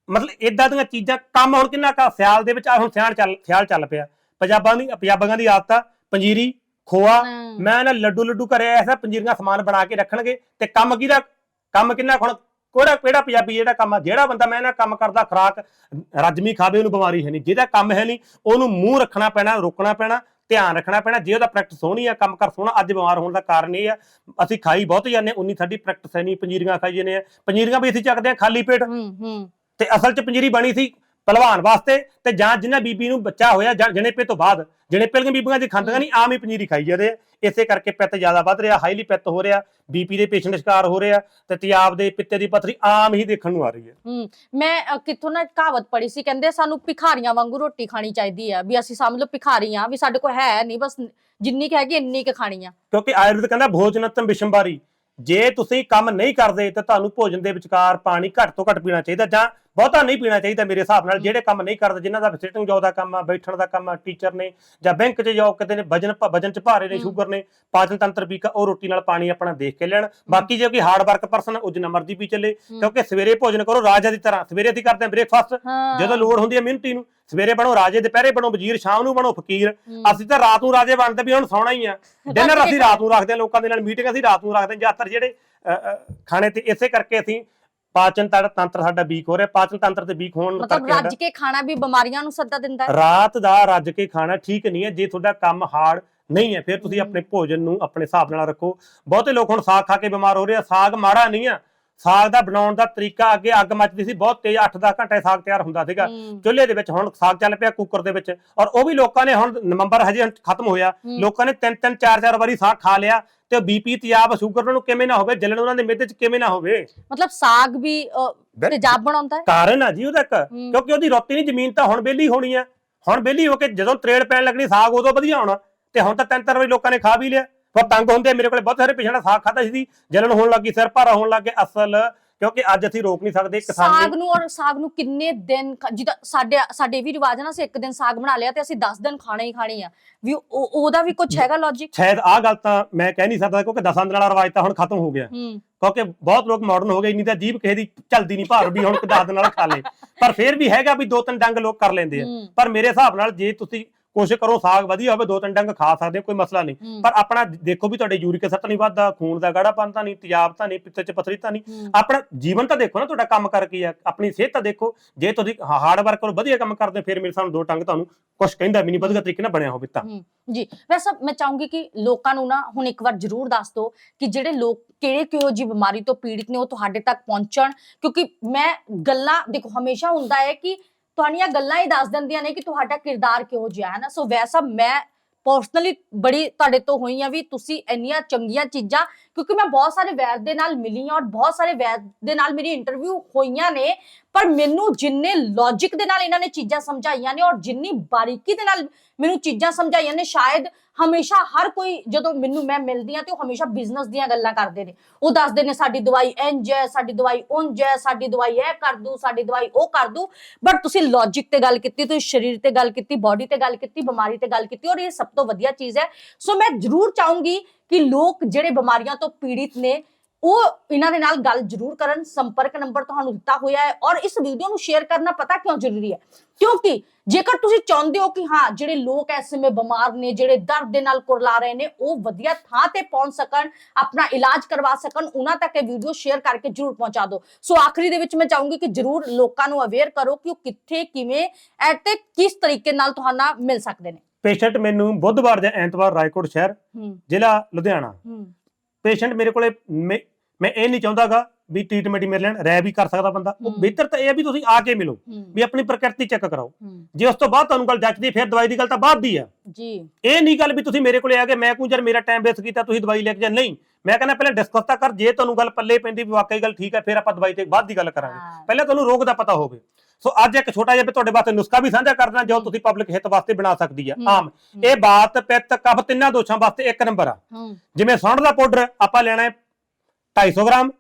ਮਤਲਬ ਇਦਾਂ ਦੀਆਂ ਚੀਜ਼ਾਂ ਕੰਮ ਹੁਣ ਕਿੰਨਾ ਕਾ ਸਿਆਲ ਦੇ ਵਿੱਚ ਆ ਹੁਣ ਸਿਆਲ ਚੱਲ ਸਿਆਲ ਚੱਲ ਪਿਆ। ਪੰਜਾਬਾਂ ਦੀ ਪੰਜਾਬੀਆਂ ਦੀ ਆਦਤ ਆ ਪੰਜੀਰੀ ਖੋਆ ਮੈਂ ਨਾ ਲੱਡੂ ਲੱਡੂ ਕਰਿਆ ਐਸਾ ਪੰਜੀਰੀਆਂ ਸਮਾਨ ਬਣਾ ਕੇ ਰੱਖਣਗੇ ਤੇ ਕੰਮ ਕਿਹਦਾ ਕੰਮ ਕਿੰਨਾ ਹੁਣ ਕੋੜਾ ਕਿਹੜਾ ਪੰਜਾਬੀ ਜਿਹੜਾ ਕੰਮ ਆ? ਜਿਹੜਾ ਬੰਦਾ ਮੈਂ ਨਾ ਕੰਮ ਕਰਦਾ ਖਰਾਕ ਰੱਜਮੀ ਖਾਵੇ ਉਹਨੂੰ ਬਿਮਾਰੀ ਹੈ ਨਹੀਂ। ਜਿਹਦਾ ਕੰਮ ਹੈ ਨਹੀਂ ਉਹਨੂੰ ਮੂੰਹ ਰੱਖਣਾ ਪੈਣਾ ਰੋਕਣਾ ਪੈਣਾ ਧਿਆਨ ਰੱਖਣਾ ਪੈਣਾ। ਜੇ ਉਹਦਾ ਪ੍ਰੈਕਟਿਸ ਸੋਹਣੀ ਆ ਕੰਮ ਕਰ ਸੋਹਣਾ ਅੱਜ ਬਿਮਾਰ ਹੋਣ ਦਾ ਕਾਰਨ ਇਹ ਆ ਅਸੀਂ ਖਾਈ ਬਹੁਤ ਜਾਂਦੇ ਉਨੀ ਸਾਡੀ ਪ੍ਰੈਕਟਿਸ ਹੈ ਨਹੀਂ ਪੰਜੀਰੀਆਂ ਖਾਈ ਜਾਂਦੇ ਆ ਪੰਜੀਰੀਆਂ ਵੀ ਅਸੀਂ ਚੱਕਦੇ ਆ ਖਾਲੀ ਪੇਟ। ਹਮ ਹਮ ਤੇ ਅਸਲ 'ਚ ਪੰਜੀਰੀ ਬਣੀ ਸੀ ਪਹਿਲਵਾਨ ਵਾਸਤੇ ਤੇ ਜਾਂ ਜਿਨ੍ਹਾਂ ਬੀਬੀ ਨੂੰ ਬੱਚਾ ਹੋਇਆ ਜਣੇਪੇ ਤੋਂ ਬਾਅਦ ਜਣੇਪੇ ਦੀਆਂ ਬੀਬੀਆਂ ਜੇ ਖਾਂਦੀਆਂ ਨਹੀਂ ਆਮ ਹੀ ਪੰਜੀਰੀ ਖਾਈ ਜਾਂਦੇ ਆ। ਇਸੇ ਕਰਕੇ ਪਿੱਤ ਜ਼ਿਆਦਾ ਵੱਧ ਰਿਹਾ ਹਾਈਲੀ ਪਿੱਤ ਹੋ ਰਿਹਾ ਬੀਪੀ ਦੇ ਪੇਸ਼ੈਂਟ ਸ਼ਿਕਾਰ ਹੋ ਰਿਹਾ ਤੇ ਤਿਆਬ ਦੇ ਪਿੱਤੇ ਦੀ ਪੱਥਰੀ ਆਮ ਹੀ ਦੇਖਣ ਨੂੰ ਆ ਰਹੀ ਹੈ। ਮੈਂ ਕਿੱਥੋਂ ਨਾ ਕਹਾਵਤ ਪੜ੍ਹੀ ਸੀ ਕਹਿੰਦੇ ਸਾਨੂੰ ਭਿਖਾਰੀਆਂ ਵਾਂਗੂ ਰੋਟੀ ਖਾਣੀ ਚਾਹੀਦੀ ਆ ਵੀ ਅਸੀਂ ਸਮਝ ਲਓ ਭਿਖਾਰੀ ਆ ਵੀ ਸਾਡੇ ਕੋਲ ਹੈ ਨਹੀਂ ਬਸ ਜਿੰਨੀ ਕੁ ਹੈਗੀ ਇੰਨੀ ਕੁ ਖਾਣੀ ਆ। ਕਿਉਂਕਿ ਆਯੁਰਵੇਦ ਕਹਿੰਦਾ ਭੋਜਨਤਮ ਵਿਸ਼ੰਬਾਰੀ ਜੇ ਤੁਸੀਂ ਕੰਮ ਨਹੀਂ ਕਰਦੇ ਤਾਂ ਤੁਹਾਨੂੰ ਭੋਜਨ ਦੇ ਵਿਚਕਾਰ ਪਾਣੀ ਘੱਟ ਤੋਂ ਘੱਟ ਪੀਣਾ ਚਾਹੀਦਾ ਜਾਂ ਬਹੁਤਾ ਨਹੀਂ ਪੀਣਾ ਚਾਹੀਦਾ ਮੇਰੇ ਹਿਸਾਬ ਨਾਲ ਜਿਹੜੇ ਕੰਮ ਨਹੀਂ ਕਰਦੇ ਜਿਨ੍ਹਾਂ ਦਾ ਸਿਟਿੰਗ ਜੋਬ ਦਾ ਕੰਮ ਆ ਬੈਠਣ ਦਾ ਕੰਮ ਆ ਟੀਚਰ ਨੇ ਜਾਂ ਬੈਂਕ 'ਚ ਜਾਓ ਕਿਤੇ ਨੇ ਵਜਨ ਵਜਨ 'ਚ ਭਾਰੇ ਨੇ। ਸ਼ੂਗਰ ਨੇ ਪਾਚਨ ਤੰਤਰ ਵੀਕ ਆ ਉਹ ਰੋਟੀ ਨਾਲ ਪਾਣੀ ਆਪਣਾ ਦੇਖ ਕੇ ਲੈਣ। ਬਾਕੀ ਜੇ ਕੋਈ ਹਾਰਡ ਵਰਕ ਪਰਸਨ ਉਹ ਜਿੰਨਾ ਮਰਜ਼ੀ ਪੀ ਚੱਲੇ ਕਿਉਂਕਿ ਸਵੇਰੇ ਭੋਜਨ ਕਰੋ ਰਾਜਾ ਦੀ ਤਰ੍ਹਾਂ ਸਵੇਰੇ ਅਸੀਂ ਕਰਦੇ ਹਾਂ ਬ੍ਰੇਕਫਾਸਟ ਜਦੋਂ ਲੋੜ ਹੁੰਦੀ ਹੈ ਮਿਹਨਤੀ ਨੂੰ ਸਵੇਰੇ ਬਣੋ ਰਾਜੇ ਦੁਪਹਿਰੇ ਬਣੋ ਵਜ਼ੀਰ ਸ਼ਾਮ ਨੂੰ ਬਣੋ ਫਕੀਰ। ਅਸੀਂ ਤਾਂ ਰਾਤ ਨੂੰ ਰਾਜੇ ਬਣਦੇ ਵੀ ਹੁਣ ਸੌਣਾ ਹੀ ਆ। ਡਿਨਰ ਅਸੀਂ ਰਾਤ ਨੂੰ ਰੱਖਦੇ ਹਾਂ ਲੋਕਾਂ ਦੇ ਨਾਲ ਮੀਟਿੰਗ ਅਸੀਂ ਰਾਤ ਨੂੰ ਰੱਖਦੇ ਹਾਂ ਜ਼ਿਆਦਾਤਰ ਜਿਹੜੇ ਖਾਣੇ ਤੇ ਇਸੇ ਕਰਕੇ ਅਸੀਂ ਪਾਚਨ ਤੰਤਰ ਸਾਡਾ ਵੀਕ ਹੋ ਰਿਹਾ ਪਾਚਨ ਤੰਤਰ ਤੇ ਵੀਕ ਹੋਣ ਮਤਲਬ ਕਰਕੇ ਰੱਜ ਕੇ ਖਾਣਾ ਵੀ ਬਿਮਾਰੀਆਂ ਨੂੰ ਸੱਦਾ ਦਿੰਦਾ ਹੈ। ਰਾਤ ਦਾ ਰੱਜ ਕੇ ਖਾਣਾ ਠੀਕ ਨਹੀਂ ਹੈ ਜੇ ਤੁਹਾਡਾ ਕੰਮ ਹਾਰਡ ਨਹੀਂ ਹੈ ਫਿਰ ਤੁਸੀਂ। ਆਪਣੇ ਭੋਜਨ ਨੂੰ ਆਪਣੇ ਹਿਸਾਬ ਨਾਲ ਰੱਖੋ। ਬਹੁਤੇ ਲੋਕ ਹੁਣ ਸਾਗ ਖਾ ਕੇ ਬਿਮਾਰ ਹੋ ਰਹੇ ਆ ਸਾਗ ਮਾੜਾ ਨਹੀਂ ਆ। ਸਾਗ ਦਾ ਬਣਾਉਣ ਦਾ ਤਰੀਕਾ ਅੱਗੇ ਅੱਗ ਮੱਚਦੀ ਸੀ ਬਹੁਤ ਤੇਜ਼ 8-10 ਘੰਟੇ ਸਾਗ ਤਿਆਰ ਹੁੰਦਾ ਸੀਗਾ। ਚੁੱਲ੍ਹੇ ਦੇ ਵਿੱਚ ਹੁਣ ਸਾਗ ਚੱਲ ਪਿਆ ਕੁੱਕਰ ਦੇ ਵਿੱਚ ਔਰ ਉਹ ਵੀ ਲੋਕਾਂ ਨੇ ਹੁਣ ਨਵੰਬਰ ਹਜੇ ਖਤਮ ਹੋਇਆ। ਲੋਕਾਂ ਨੇ ਤਿੰਨ ਤਿੰਨ ਚਾਰ ਚਾਰ ਵਾਰੀ ਸਾਗ ਖਾ ਲਿਆ। ਤੇ ਬੀਪੀ ਤਿਆਬ ਸ਼ੂਗਰ ਉਹਨਾਂ ਨੂੰ ਕਿਵੇਂ ਨਾ ਹੋਵੇ ਜਲਣ ਉਹਨਾਂ ਦੇ ਮਿਹਦੇ 'ਚ ਕਿਵੇਂ ਨਾ ਹੋਵੇ। ਮਤਲਬ ਸਾਗ ਵੀ ਅ, ਤੇਜ਼ਾਬ ਬਣਾਉਂਦਾ ਹੈ? ਕਾਰਨ ਆ ਜੀ ਉਹਦਾ ਇੱਕ। ਕਿਉਂਕਿ ਉਹਦੀ ਰੋਟੀ ਨਹੀਂ ਜ਼ਮੀਨ ਤਾਂ ਹੁਣ ਬੇਲੀ ਹੋਣੀ ਆ। ਹੁਣ ਬੇਲੀ ਹੋ ਕੇ ਜਦੋਂ ਤਰੇੜ ਪੈਣ ਲੱਗਣੀ ਸਾਗ ਉਦੋਂ ਵਧੀਆ ਹੋਣਾ। ਤੇ ਹੁਣ ਤਾਂ ਤਿੰਨ ਤਿੰਨ ਵਾਰੀ ਲੋਕਾਂ ਨੇ ਖਾ ਵੀ ਲਿਆ। ਫਿਰ ਤੰਗ ਹੁੰਦੇ ਆ। ਮੇਰੇ ਕੋਲੇ ਬਹੁਤ ਸਾਰੇ ਪੇਸ਼ੈਂਟ ਸਾਗ ਖਾਦਾ ਸੀ। ਜਲਣ ਹੋਣ ਲੱਗੀ ਸਿਰ ਭਾਰਾ ਹੋਣ ਲੱਗ ਗਿਆ। ਅਸਲ ਕਿਉਂਕਿ ਅੱਜ ਅਸੀਂ ਰੋਕ ਨਹੀਂ ਸਕਦੇ ਕਿਸਾਨੀ ਸਾਗ ਨੂੰ ਔਰ ਸਾਗ ਨੂੰ ਕਿੰਨੇ ਦਿਨ ਖ- ਜਿੱਦਾਂ ਸਾਡੇ ਸਾਡੇ ਵੀ ਰਿਵਾਜ ਹੈ ਨਾ ਅਸੀਂ ਇੱਕ ਦਿਨ ਸਾਗ ਬਣਾ ਲਿਆ ਤੇ ਅਸੀਂ 10 ਦਿਨ ਖਾਣਾ ਹੀ ਖਾਣੀ ਆ। ਵੀ ਉਹ- ਉਹਦਾ ਵੀ ਕੁਝ ਹੈਗਾ ਲੌਜੀਕ ਸ਼ਾਇਦ ਆਹ ਗੱਲ ਤਾਂ ਮੈਂ ਕਹਿ ਨਹੀਂ ਸਕਦਾ ਕਿਉਂਕਿ ਦਸਾਂ ਦਿਨਾਂ ਵਾਲਾ ਰਿਵਾਜ ਤਾਂ ਹੁਣ ਖਤਮ ਹੋ ਗਿਆ। ਹੂੰ। ਕਿਉਂਕਿ ਬਹੁਤ ਲੋਕ ਮਾਡਰਨ ਹੋ ਗਏ ਇੰਨੀ ਤਾਂ ਜੀਭ ਕਿਸੇ ਦੀ ਚੱਲਦੀ ਨਹੀਂ ਭਾਰ ਵੀ ਹੁਣ ਕੋਈ ਦਸ ਦਿਨ ਨਾਲ ਖਾ ਲੇ ਪਰ ਫਿਰ ਵੀ ਹੈਗਾ ਵੀ ਦੋ ਤਿੰਨ ਡੰਗ ਲੋਕ ਕਰ ਲੈਂਦੇ ਆ। ਹੂੰ, ਪਰ ਮੇਰੇ ਹਿਸਾਬ ਨਾਲ ਜੇ ਤੁਸੀਂ ਕੋਸ਼ਿਸ਼ ਕਰੋ ਸਾਗ ਵਧੀਆ ਹੋਵੇ ਦੋ ਤਿੰਨ ਡੰਗ ਖਾ ਸਕਦੇ ਹੋ ਕੋਈ ਮਸਲਾ ਨਹੀਂ। ਪਰ ਆਪਣਾ ਦੇਖੋ ਵੀ ਤੁਹਾਡੇ ਯੂਰਿਕ ਤਾਂ ਨਹੀਂ ਵੱਧਦਾ ਖੂਨ ਦਾ ਗਾੜਾਪਨ ਤਾਂ ਨਹੀਂ ਤਿਆਬ ਤਾਂ ਨਹੀਂ ਪਿੱਤੇ 'ਚ ਪਥਰੀ ਤਾਂ ਨਹੀਂ। ਆਪਣਾ ਜੀਵਨ ਤਾਂ ਦੇਖੋ ਨਾ ਤੁਹਾਡਾ ਕੰਮ ਕਰ ਕੀ ਆ ਆਪਣੀ ਸਿਹਤ ਤਾਂ ਦੇਖੋ। ਜੇ ਤੁਸੀਂ ਹਾਰਡ ਵਰਕ ਕਰੋ ਵਧੀਆ ਕੰਮ ਕਰਦੇ ਫਿਰ ਮੇਰੇ ਸਾਨੂੰ ਦੋ ਟੰਗ ਤੁਹਾਨੂੰ ਕੁਝ ਕਹਿੰਦਾ ਵੀ ਨਹੀਂ ਵਧੀਆ ਤਰੀਕੇ ਨਾਲ ਬਣਿਆ ਹੋਵੇ ਤਾਂ। ਜੀ। ਵੈਸੇ ਮੈਂ ਚਾਹੂੰਗੀ ਕਿ ਲੋਕਾਂ ਨੂੰ ਨਾ ਹੁਣ ਇੱਕ ਵਾਰ ਜ਼ਰੂਰ ਦੱਸ ਦਿਓ ਕਿ ਜਿਹੜੇ ਲੋਕ ਕਿਹੜੇ ਕਿਹੋ ਜੀ ਬਿਮਾਰੀ ਤੋਂ ਪੀੜਿਤ ਨੇ ਉਹ ਤੁਹਾਡੇ ਤੱਕ ਪਹੁੰਚਣ। ਕਿਉਂਕਿ ਮੈਂ ਗੱਲਾਂ ਦੇਖੋ ਹਮੇਸ਼ਾ ਹੁੰਦਾ ਹੈ ਕਿ ਤੁਹਾਡੀਆਂ ਗੱਲਾਂ ਹੀ ਦੱਸ ਦਿੰਦੀਆਂ ਨੇ ਕਿ ਤੁਹਾਡਾ ਕਿਰਦਾਰ ਕਿਹੋ ਜਿਹਾ ਹੈ ਨਾ। ਸੋ ਵੈਸਾ ਮੈਂ ਪਰਸਨਲੀ ਬੜੀ ਤੁਹਾਡੇ ਤੋਂ ਹੋਈ ਆ ਵੀ ਤੁਸੀਂ ਇੰਨੀਆਂ ਚੰਗੀਆਂ ਚੀਜ਼ਾਂ, ਕਿਉਂਕਿ ਮੈਂ ਬਹੁਤ ਸਾਰੇ ਵੈਦ ਦੇ ਨਾਲ ਮਿਲੀ ਹਾਂ ਔਰ ਬਹੁਤ ਸਾਰੇ ਵੈਦ ਦੇ ਨਾਲ ਮੇਰੀ ਇੰਟਰਵਿਊ ਹੋਈਆਂ ਨੇ, ਪਰ ਮੈਨੂੰ ਜਿੰਨੇ ਲੌਜੀਕ ਦੇ ਨਾਲ ਇਹਨਾਂ ਨੇ ਚੀਜ਼ਾਂ ਸਮਝਾਈਆਂ ਨੇ ਔਰ ਜਿੰਨੀ ਬਾਰੀਕੀ ਦੇ ਨਾਲ ਮੈਨੂੰ ਚੀਜ਼ਾਂ ਸਮਝਾਈਆਂ ਨੇ, ਸ਼ਾਇਦ ਹਮੇਸ਼ਾ ਹਰ ਕੋਈ ਜਦੋਂ ਮੈਨੂੰ ਮੈਂ ਮਿਲਦੀ ਆ ਤੇ ਉਹ ਹਮੇਸ਼ਾ ਬਿਜ਼ਨਸ ਦੀਆਂ ਗੱਲਾਂ ਕਰਦੇ ਨੇ। ਉਹ ਦੱਸਦੇ ਨੇ, ਸਾਡੀ ਦਵਾਈ ਇੰਜ ਹੈ, ਸਾਡੀ ਦਵਾਈ ਉਂਝ ਹੈ, ਸਾਡੀ ਦਵਾਈ ਇਹ ਕਰ ਦੂ, ਸਾਡੀ ਦਵਾਈ ਉਹ ਕਰ ਦੂ। ਬਟ ਤੁਸੀਂ ਲੌਜੀਕ ਤੇ ਗੱਲ ਕੀਤੀ, ਤੁਸੀਂ ਸਰੀਰ ਤੇ ਗੱਲ ਕੀਤੀ ਬਾਡੀ ਤੇ ਗੱਲ ਕੀਤੀ, ਬਿਮਾਰੀ ਤੇ ਗੱਲ ਕੀਤੀ, ਔਰ ਇਹ ਸਭ ਤੋਂ ਵਧੀਆ ਚੀਜ਼ ਹੈ। ਸੋ ਮੈਂ ਜ਼ਰੂਰ ਚਾਹੂੰਗੀ ਕਿ ਲੋਕ ਜਿਹੜੇ ਬਿਮਾਰੀਆਂ ਤੋਂ ਪੀੜਿਤ ਨੇ, ਉਹ ਇਹਨਾਂ ਦੇ ਨਾਲ ਗੱਲ ਜ਼ਰੂਰ ਕਰਨ। ਸੰਪਰਕ ਨੰਬਰ ਤੁਹਾਨੂੰ ਦਿੱਤਾ ਹੋਇਆ ਹੈ ਔਰ ਇਸ ਵੀਡੀਓ ਨੂੰ ਸ਼ੇਅਰ ਕਰਨਾ ਪਤਾ ਕਿਉਂ ਜ਼ਰੂਰੀ ਹੈ? ਕਿਉਂਕਿ ਜੇਕਰ ਤੁਸੀਂ ਚਾਹੁੰਦੇ ਹੋ ਕਿ ਹਾਂ ਜਿਹੜੇ ਲੋਕ ਇਸ ਸਮੇਂ ਬਿਮਾਰ ਨੇ ਜਿਹੜੇ ਦਰਦ ਦੇ ਨਾਲ ਕੁਰਲਾ ਰਹੇ ਨੇ ਉਹ ਵਧੀਆ ਥਾਂ ਤੇ ਪਹੁੰਚ ਸਕਣ ਆਪਣਾ ਇਲਾਜ ਕਰਵਾ ਸਕਣ ਉਹਨਾਂ ਤੱਕ ਇਹ ਵੀਡੀਓ ਸ਼ੇਅਰ ਕਰਕੇ ਜ਼ਰੂਰ ਪਹੁੰਚਾ ਦਿਓ। ਸੋ ਆਖਰੀ ਦੇ ਵਿੱਚ ਮੈਂ ਚਾਹੂੰਗੀ ਕਿ ਜ਼ਰੂਰ ਲੋਕਾਂ ਨੂੰ ਅਵੇਅਰ ਕਰੋ ਕਿ ਉਹ ਕਿੱਥੇ ਕਿਵੇਂ ਅਤੇ ਕਿਸ ਤਰੀਕੇ ਨਾਲ ਤੁਹਾਨੂੰ ਮਿਲ ਸਕਦੇ ਨੇ। ਪੇਸ਼ੈਂਟ ਮੈਨੂੰ ਬੁੱਧਵਾਰ ਜਾਂ ਐਤਵਾਰ ਰਾਏਕੋਟ ਸ਼ਹਿਰ ਜ਼ਿਲ੍ਹਾ ਲੁਧਿਆਣਾ। ਪੇਸ਼ੈਂਟ ਮੇਰੇ ਕੋਲੇ ਮੈਂ ਇਹ ਨਹੀਂ ਚਾਹੁੰਦਾਗਾ ਵੀ ਟ੍ਰੀਟਮੈਂਟ ਹੀ ਮੇਰੇ ਲੈਣ ਰਹਿ ਵੀ ਕਰ ਸਕਦਾ ਬੰਦਾ। ਉਹ। ਬਿਹਤਰ ਤਾਂ ਇਹ ਹੈ ਵੀ ਤੁਸੀਂ ਆ ਕੇ ਮਿਲੋ ਵੀ ਆਪਣੀ ਪ੍ਰਕਿਰਤੀ ਚੈੱਕ ਕਰਾਓ। ਜੇ ਉਸ ਤੋਂ ਬਾਅਦ ਤੁਹਾਨੂੰ ਗੱਲ ਜੱਚਦੀ ਫਿਰ ਦਵਾਈ ਦੀ ਗੱਲ ਤਾਂ ਬਾਅਦ ਦੀ ਆ। ਜੀ। ਇਹ ਨਹੀਂ ਗੱਲ ਵੀ ਤੁਸੀਂ ਮੇਰੇ ਕੋਲੇ ਆ ਕੇ ਮੈਂ ਕੂੰ ਜਰ ਮੇਰਾ ਟਾਈਮ ਵੇਸਟ ਕੀਤਾ ਤੁਸੀਂ ਦਵਾਈ ਲੈ ਕੇ ਜਾ ਨਹੀਂ। ਮੈਂ ਕਹਿੰਦਾ ਪਹਿਲਾਂ ਡਿਸਕਸ ਤਾਂ ਕਰ ਜੇ ਤੁਹਾਨੂੰ ਗੱਲ ਪੱਲੇ ਪੈਂਦੀ ਵੀ ਵਾਕਈ ਗੱਲ ਠੀਕ ਹੈ ਫਿਰ ਆਪਾਂ ਦਵਾਈ ਤੇ ਬਾਅਦ ਦੀ ਗੱਲ ਕਰਾਂਗੇ। ਪਹਿਲਾਂ ਤੁਹਾਨੂੰ ਰੋਗ ਦਾ ਪਤਾ ਹੋਵੇ। ਸੋ ਅੱਜ ਇੱਕ ਛੋਟਾ ਜਿਹਾ ਵੀ ਤੁਹਾਡੇ ਵਾਸਤੇ ਨੁਸਖਾ ਵੀ ਸਾਂਝਾ ਕਰਨਾ ਜੋ ਤੁਸੀਂ ਪਬਲਿਕ ਹਿੱਤ ਵਾਸਤੇ ਬਣਾ ਸਕਦੀ ਆ। ਆਮ। ਇਹ ਬਾਤ ਪਿੱਤ ਕਫ ਤਿੰਨਾਂ ਦੋਸ਼ਾਂ ਵਾਸਤੇ ਇੱਕ ਨੰਬਰ ਆ। ਜਿਵੇਂ ਸੁੰਡ ਦਾ ਪਾਊਡਰ ਆਪਾਂ ਲੈਣਾ ਹੈ 250 ਗ੍ਰਾਮ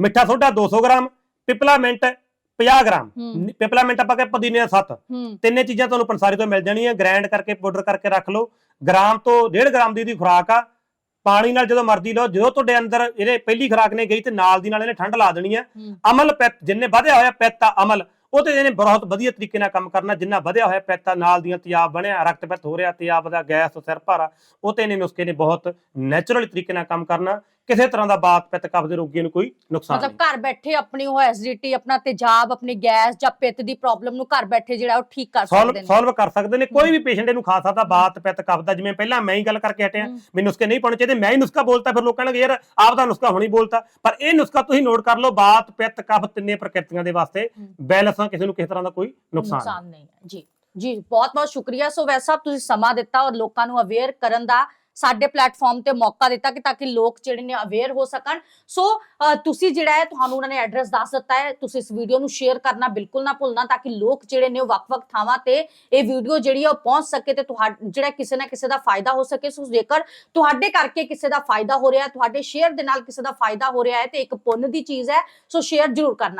ਮਿੱਠਾ ਸੋਡਾ 200 ਗ੍ਰਾਮ ਪਿਪਲਾਮੈਂਟ 50 ਗ੍ਰਾਮ। ਹੂੰ। ਨ- ਪਿਪਲਾਮੈਂਟ ਆਪਾਂ ਕਿ ਪੁਦੀਨੇ ਦਾ 7 ਹੂੰ। ਤਿੰਨੇ ਚੀਜ਼ਾਂ ਤੁਹਾਨੂੰ ਪੰਸਾਰੀ ਤੋਂ ਮਿਲ ਜਾਣੀਆਂ ਗ੍ਰਾਈਂਡ ਕਰਕੇ ਪਾਊਡਰ ਕਰਕੇ ਰੱਖ ਲਓ। ਗ੍ਰਾਮ ਤੋਂ 1.5 ਗ੍ਰਾਮ ਦੀ ਇਹਦੀ ਖੁਰਾਕ ਆ। ਪਾਣੀ ਨਾਲ ਜਦੋਂ ਮਰਜ਼ੀ ਲਓ ਜਦੋਂ ਤੁਹਾਡੇ ਅੰਦਰ ਇਹਦੇ ਪਹਿਲੀ ਖੁਰਾਕ ਨੇ ਗਈ ਤੇ ਨਾਲ ਦੀ ਨਾਲ ਇਹਨੇ ਠੰਡ ਲਾ ਦੇਣੀ ਆ। ਹੂੰ। ਅਮਲ ਪਿੱਤ ਜਿੰਨੇ ਵਧਿਆ ਹੋਇਆ ਪਿੱਤ ਅਮਲ ਉਹ ਤੇ ਇਹਨੇ ਬਹੁਤ ਵਧੀਆ ਤਰੀਕੇ ਨਾਲ ਕੰਮ ਕਰਨਾ। ਜਿੰਨਾ ਵਧਿਆ ਹੋਇਆ ਪਿੱਤ ਨਾਲ ਦੀਆਂ ਤਿਆਬ ਬਣਿਆ ਰਕਤ ਪਿੱਤ ਹੋ ਰਿਹਾ ਤਿਆਬ ਦਾ ਗੈਸ ਸਿਰ ਭਾਰਾ ਉਹ ਤੇ ਇਹਨੇ ਨੁਸਖੇ ਨੇ ਬਹੁਤ ਨੈਚੁਰਲ ਤਰੀਕੇ ਨਾਲ ਕੰਮ ਕਰਨਾ। ਕਿਸੇ ਤਰ੍ਹਾਂ ਦਾ ਬਾਤ ਪਿੱਤ ਕਫ ਦੇ ਰੋਗੀਆਂ ਨੂੰ ਕੋਈ ਨੁਕਸਾਨ ਮਤਲਬ ਨਹੀਂ। ਘਰ ਬੈਠੇ ਆਪਣੀ ਉਹ ਐਸਿਡਿਟੀ ਆਪਣਾ ਤੇਜ਼ਾਬ ਆਪਣੀ ਗੈਸ ਜਾਂ ਪਿੱਤ ਦੀ ਪ੍ਰੋਬਲਮ ਨੂੰ ਘਰ ਬੈਠੇ ਜਿਹੜਾ ਉਹ ਠੀਕ ਕਰ ਸਕਦੇ ਸੋਲਵ ਨੇ। ਸੋਲਵ ਕਰ ਸਕਦੇ ਨੇ। ਕੋਈ ਵੀ ਪੇਸ਼ੈਂਟ ਇਹਨੂੰ ਖਾ ਸਕਦਾ ਬਾਤ ਪਿੱਤ ਕਫ ਦਾ ਜਿਵੇਂ ਪਹਿਲਾਂ ਮੈਂ ਹੀ ਗੱਲ ਕਰਕੇ ਹਟਿਆ। ਹੂੰ। ਵੀ ਨੁਸਖੇ ਨਹੀਂ ਪਾਉਣੇ ਚਾਹੀਦੇ ਮੈਂ ਹੀ ਨੁਸਖਾ ਬੋਲਤਾ ਫਿਰ ਲੋਕਾਂ ਨੇ ਯਾਰ ਆਪ ਦਾ ਨੁਸਖਾ ਹੁਣੀ ਬੋਲਤਾ। ਪਰ ਇਹ ਨੁਸਖਾ ਤੁਸੀਂ ਨੋਟ ਕਰ ਲਓ ਬਾਤ ਪਿੱਤ ਕਫ ਤਿੰਨੇ ਪ੍ਰਕਿਰਤੀਆਂ ਦੇ ਵਾਸਤੇ। ਬੈਲੈਂਸ ਕਿਸੇ ਨੂੰ ਕਿਸੇ ਤਰ੍ਹਾਂ ਦਾ ਕੋਈ ਨੁਕਸਾਨ ਨਹੀਂ। ਨੁਕਸਾਨ ਨਹੀਂ ਹੈ। ਜੀ। ਜੀ ਬਹੁਤ ਬਹੁਤ ਸ਼ੁਕਰੀਆ। ਸੋ ਵੈਸਾ ਤੁਸੀਂ ਸਮਾਂ ਦਿੱਤਾ ਔਰ ਲੋਕਾਂ ਨੂੰ ਅਵੇਅਰ ਕਰਨ ਦਾ ਸਾਡੇ ਪਲੇਟਫਾਰਮ ਤੇ ਮੌਕਾ ਦਿੱਤਾ ਕਿ ਤਾਂ ਕਿ ਲੋਕ ਜਿਹੜੇ ਨੇ ਅਵੇਅਰ ਹੋ ਸਕਣ। ਸੋ ਤੁਸੀਂ ਜਿਹੜਾ ਹੈ, ਤੁਹਾਨੂੰ ਉਹਨਾਂ ਨੇ ਐਡਰੈਸ ਦੱਸ ਦਿੱਤਾ ਹੈ। ਤੁਸੀਂ ਇਸ ਵੀਡੀਓ ਨੂੰ ਸ਼ੇਅਰ ਕਰਨਾ ਬਿਲਕੁਲ ਨਾ ਭੁੱਲਣਾ ਤਾਂ ਕਿ ਲੋਕ ਜਿਹੜੇ ਨੇ ਉਹ ਵੱਖ-ਵੱਖ ਥਾਵਾਂ ਤੇ ਇਹ ਵੀਡੀਓ ਜਿਹੜੀ ਹੈ ਉਹ ਪਹੁੰਚ ਸਕੇ ਤੇ ਤੁਹਾਡਾ, ਜਿਹੜਾ ਕਿਸੇ ਨਾ ਕਿਸੇ ਦਾ ਫਾਇਦਾ ਹੋ ਸਕੇ। ਸੋ ਜੇਕਰ ਤੁਹਾਡੇ ਕਰਕੇ ਕਿਸੇ ਦਾ ਫਾਇਦਾ ਹੋ ਰਿਹਾ ਤੁਹਾਡੇ ਸ਼ੇਅਰ ਦੇ ਨਾਲ ਕਿਸੇ ਦਾ ਫਾਇਦਾ ਹੋ ਰਿਹਾ ਹੈ ਤੇ ਇੱਕ ਪੁੰਨ ਦੀ ਚੀਜ਼ ਹੈ ਸੋ ਸ਼ੇਅਰ ਜ਼ਰੂਰ ਕਰਨਾ।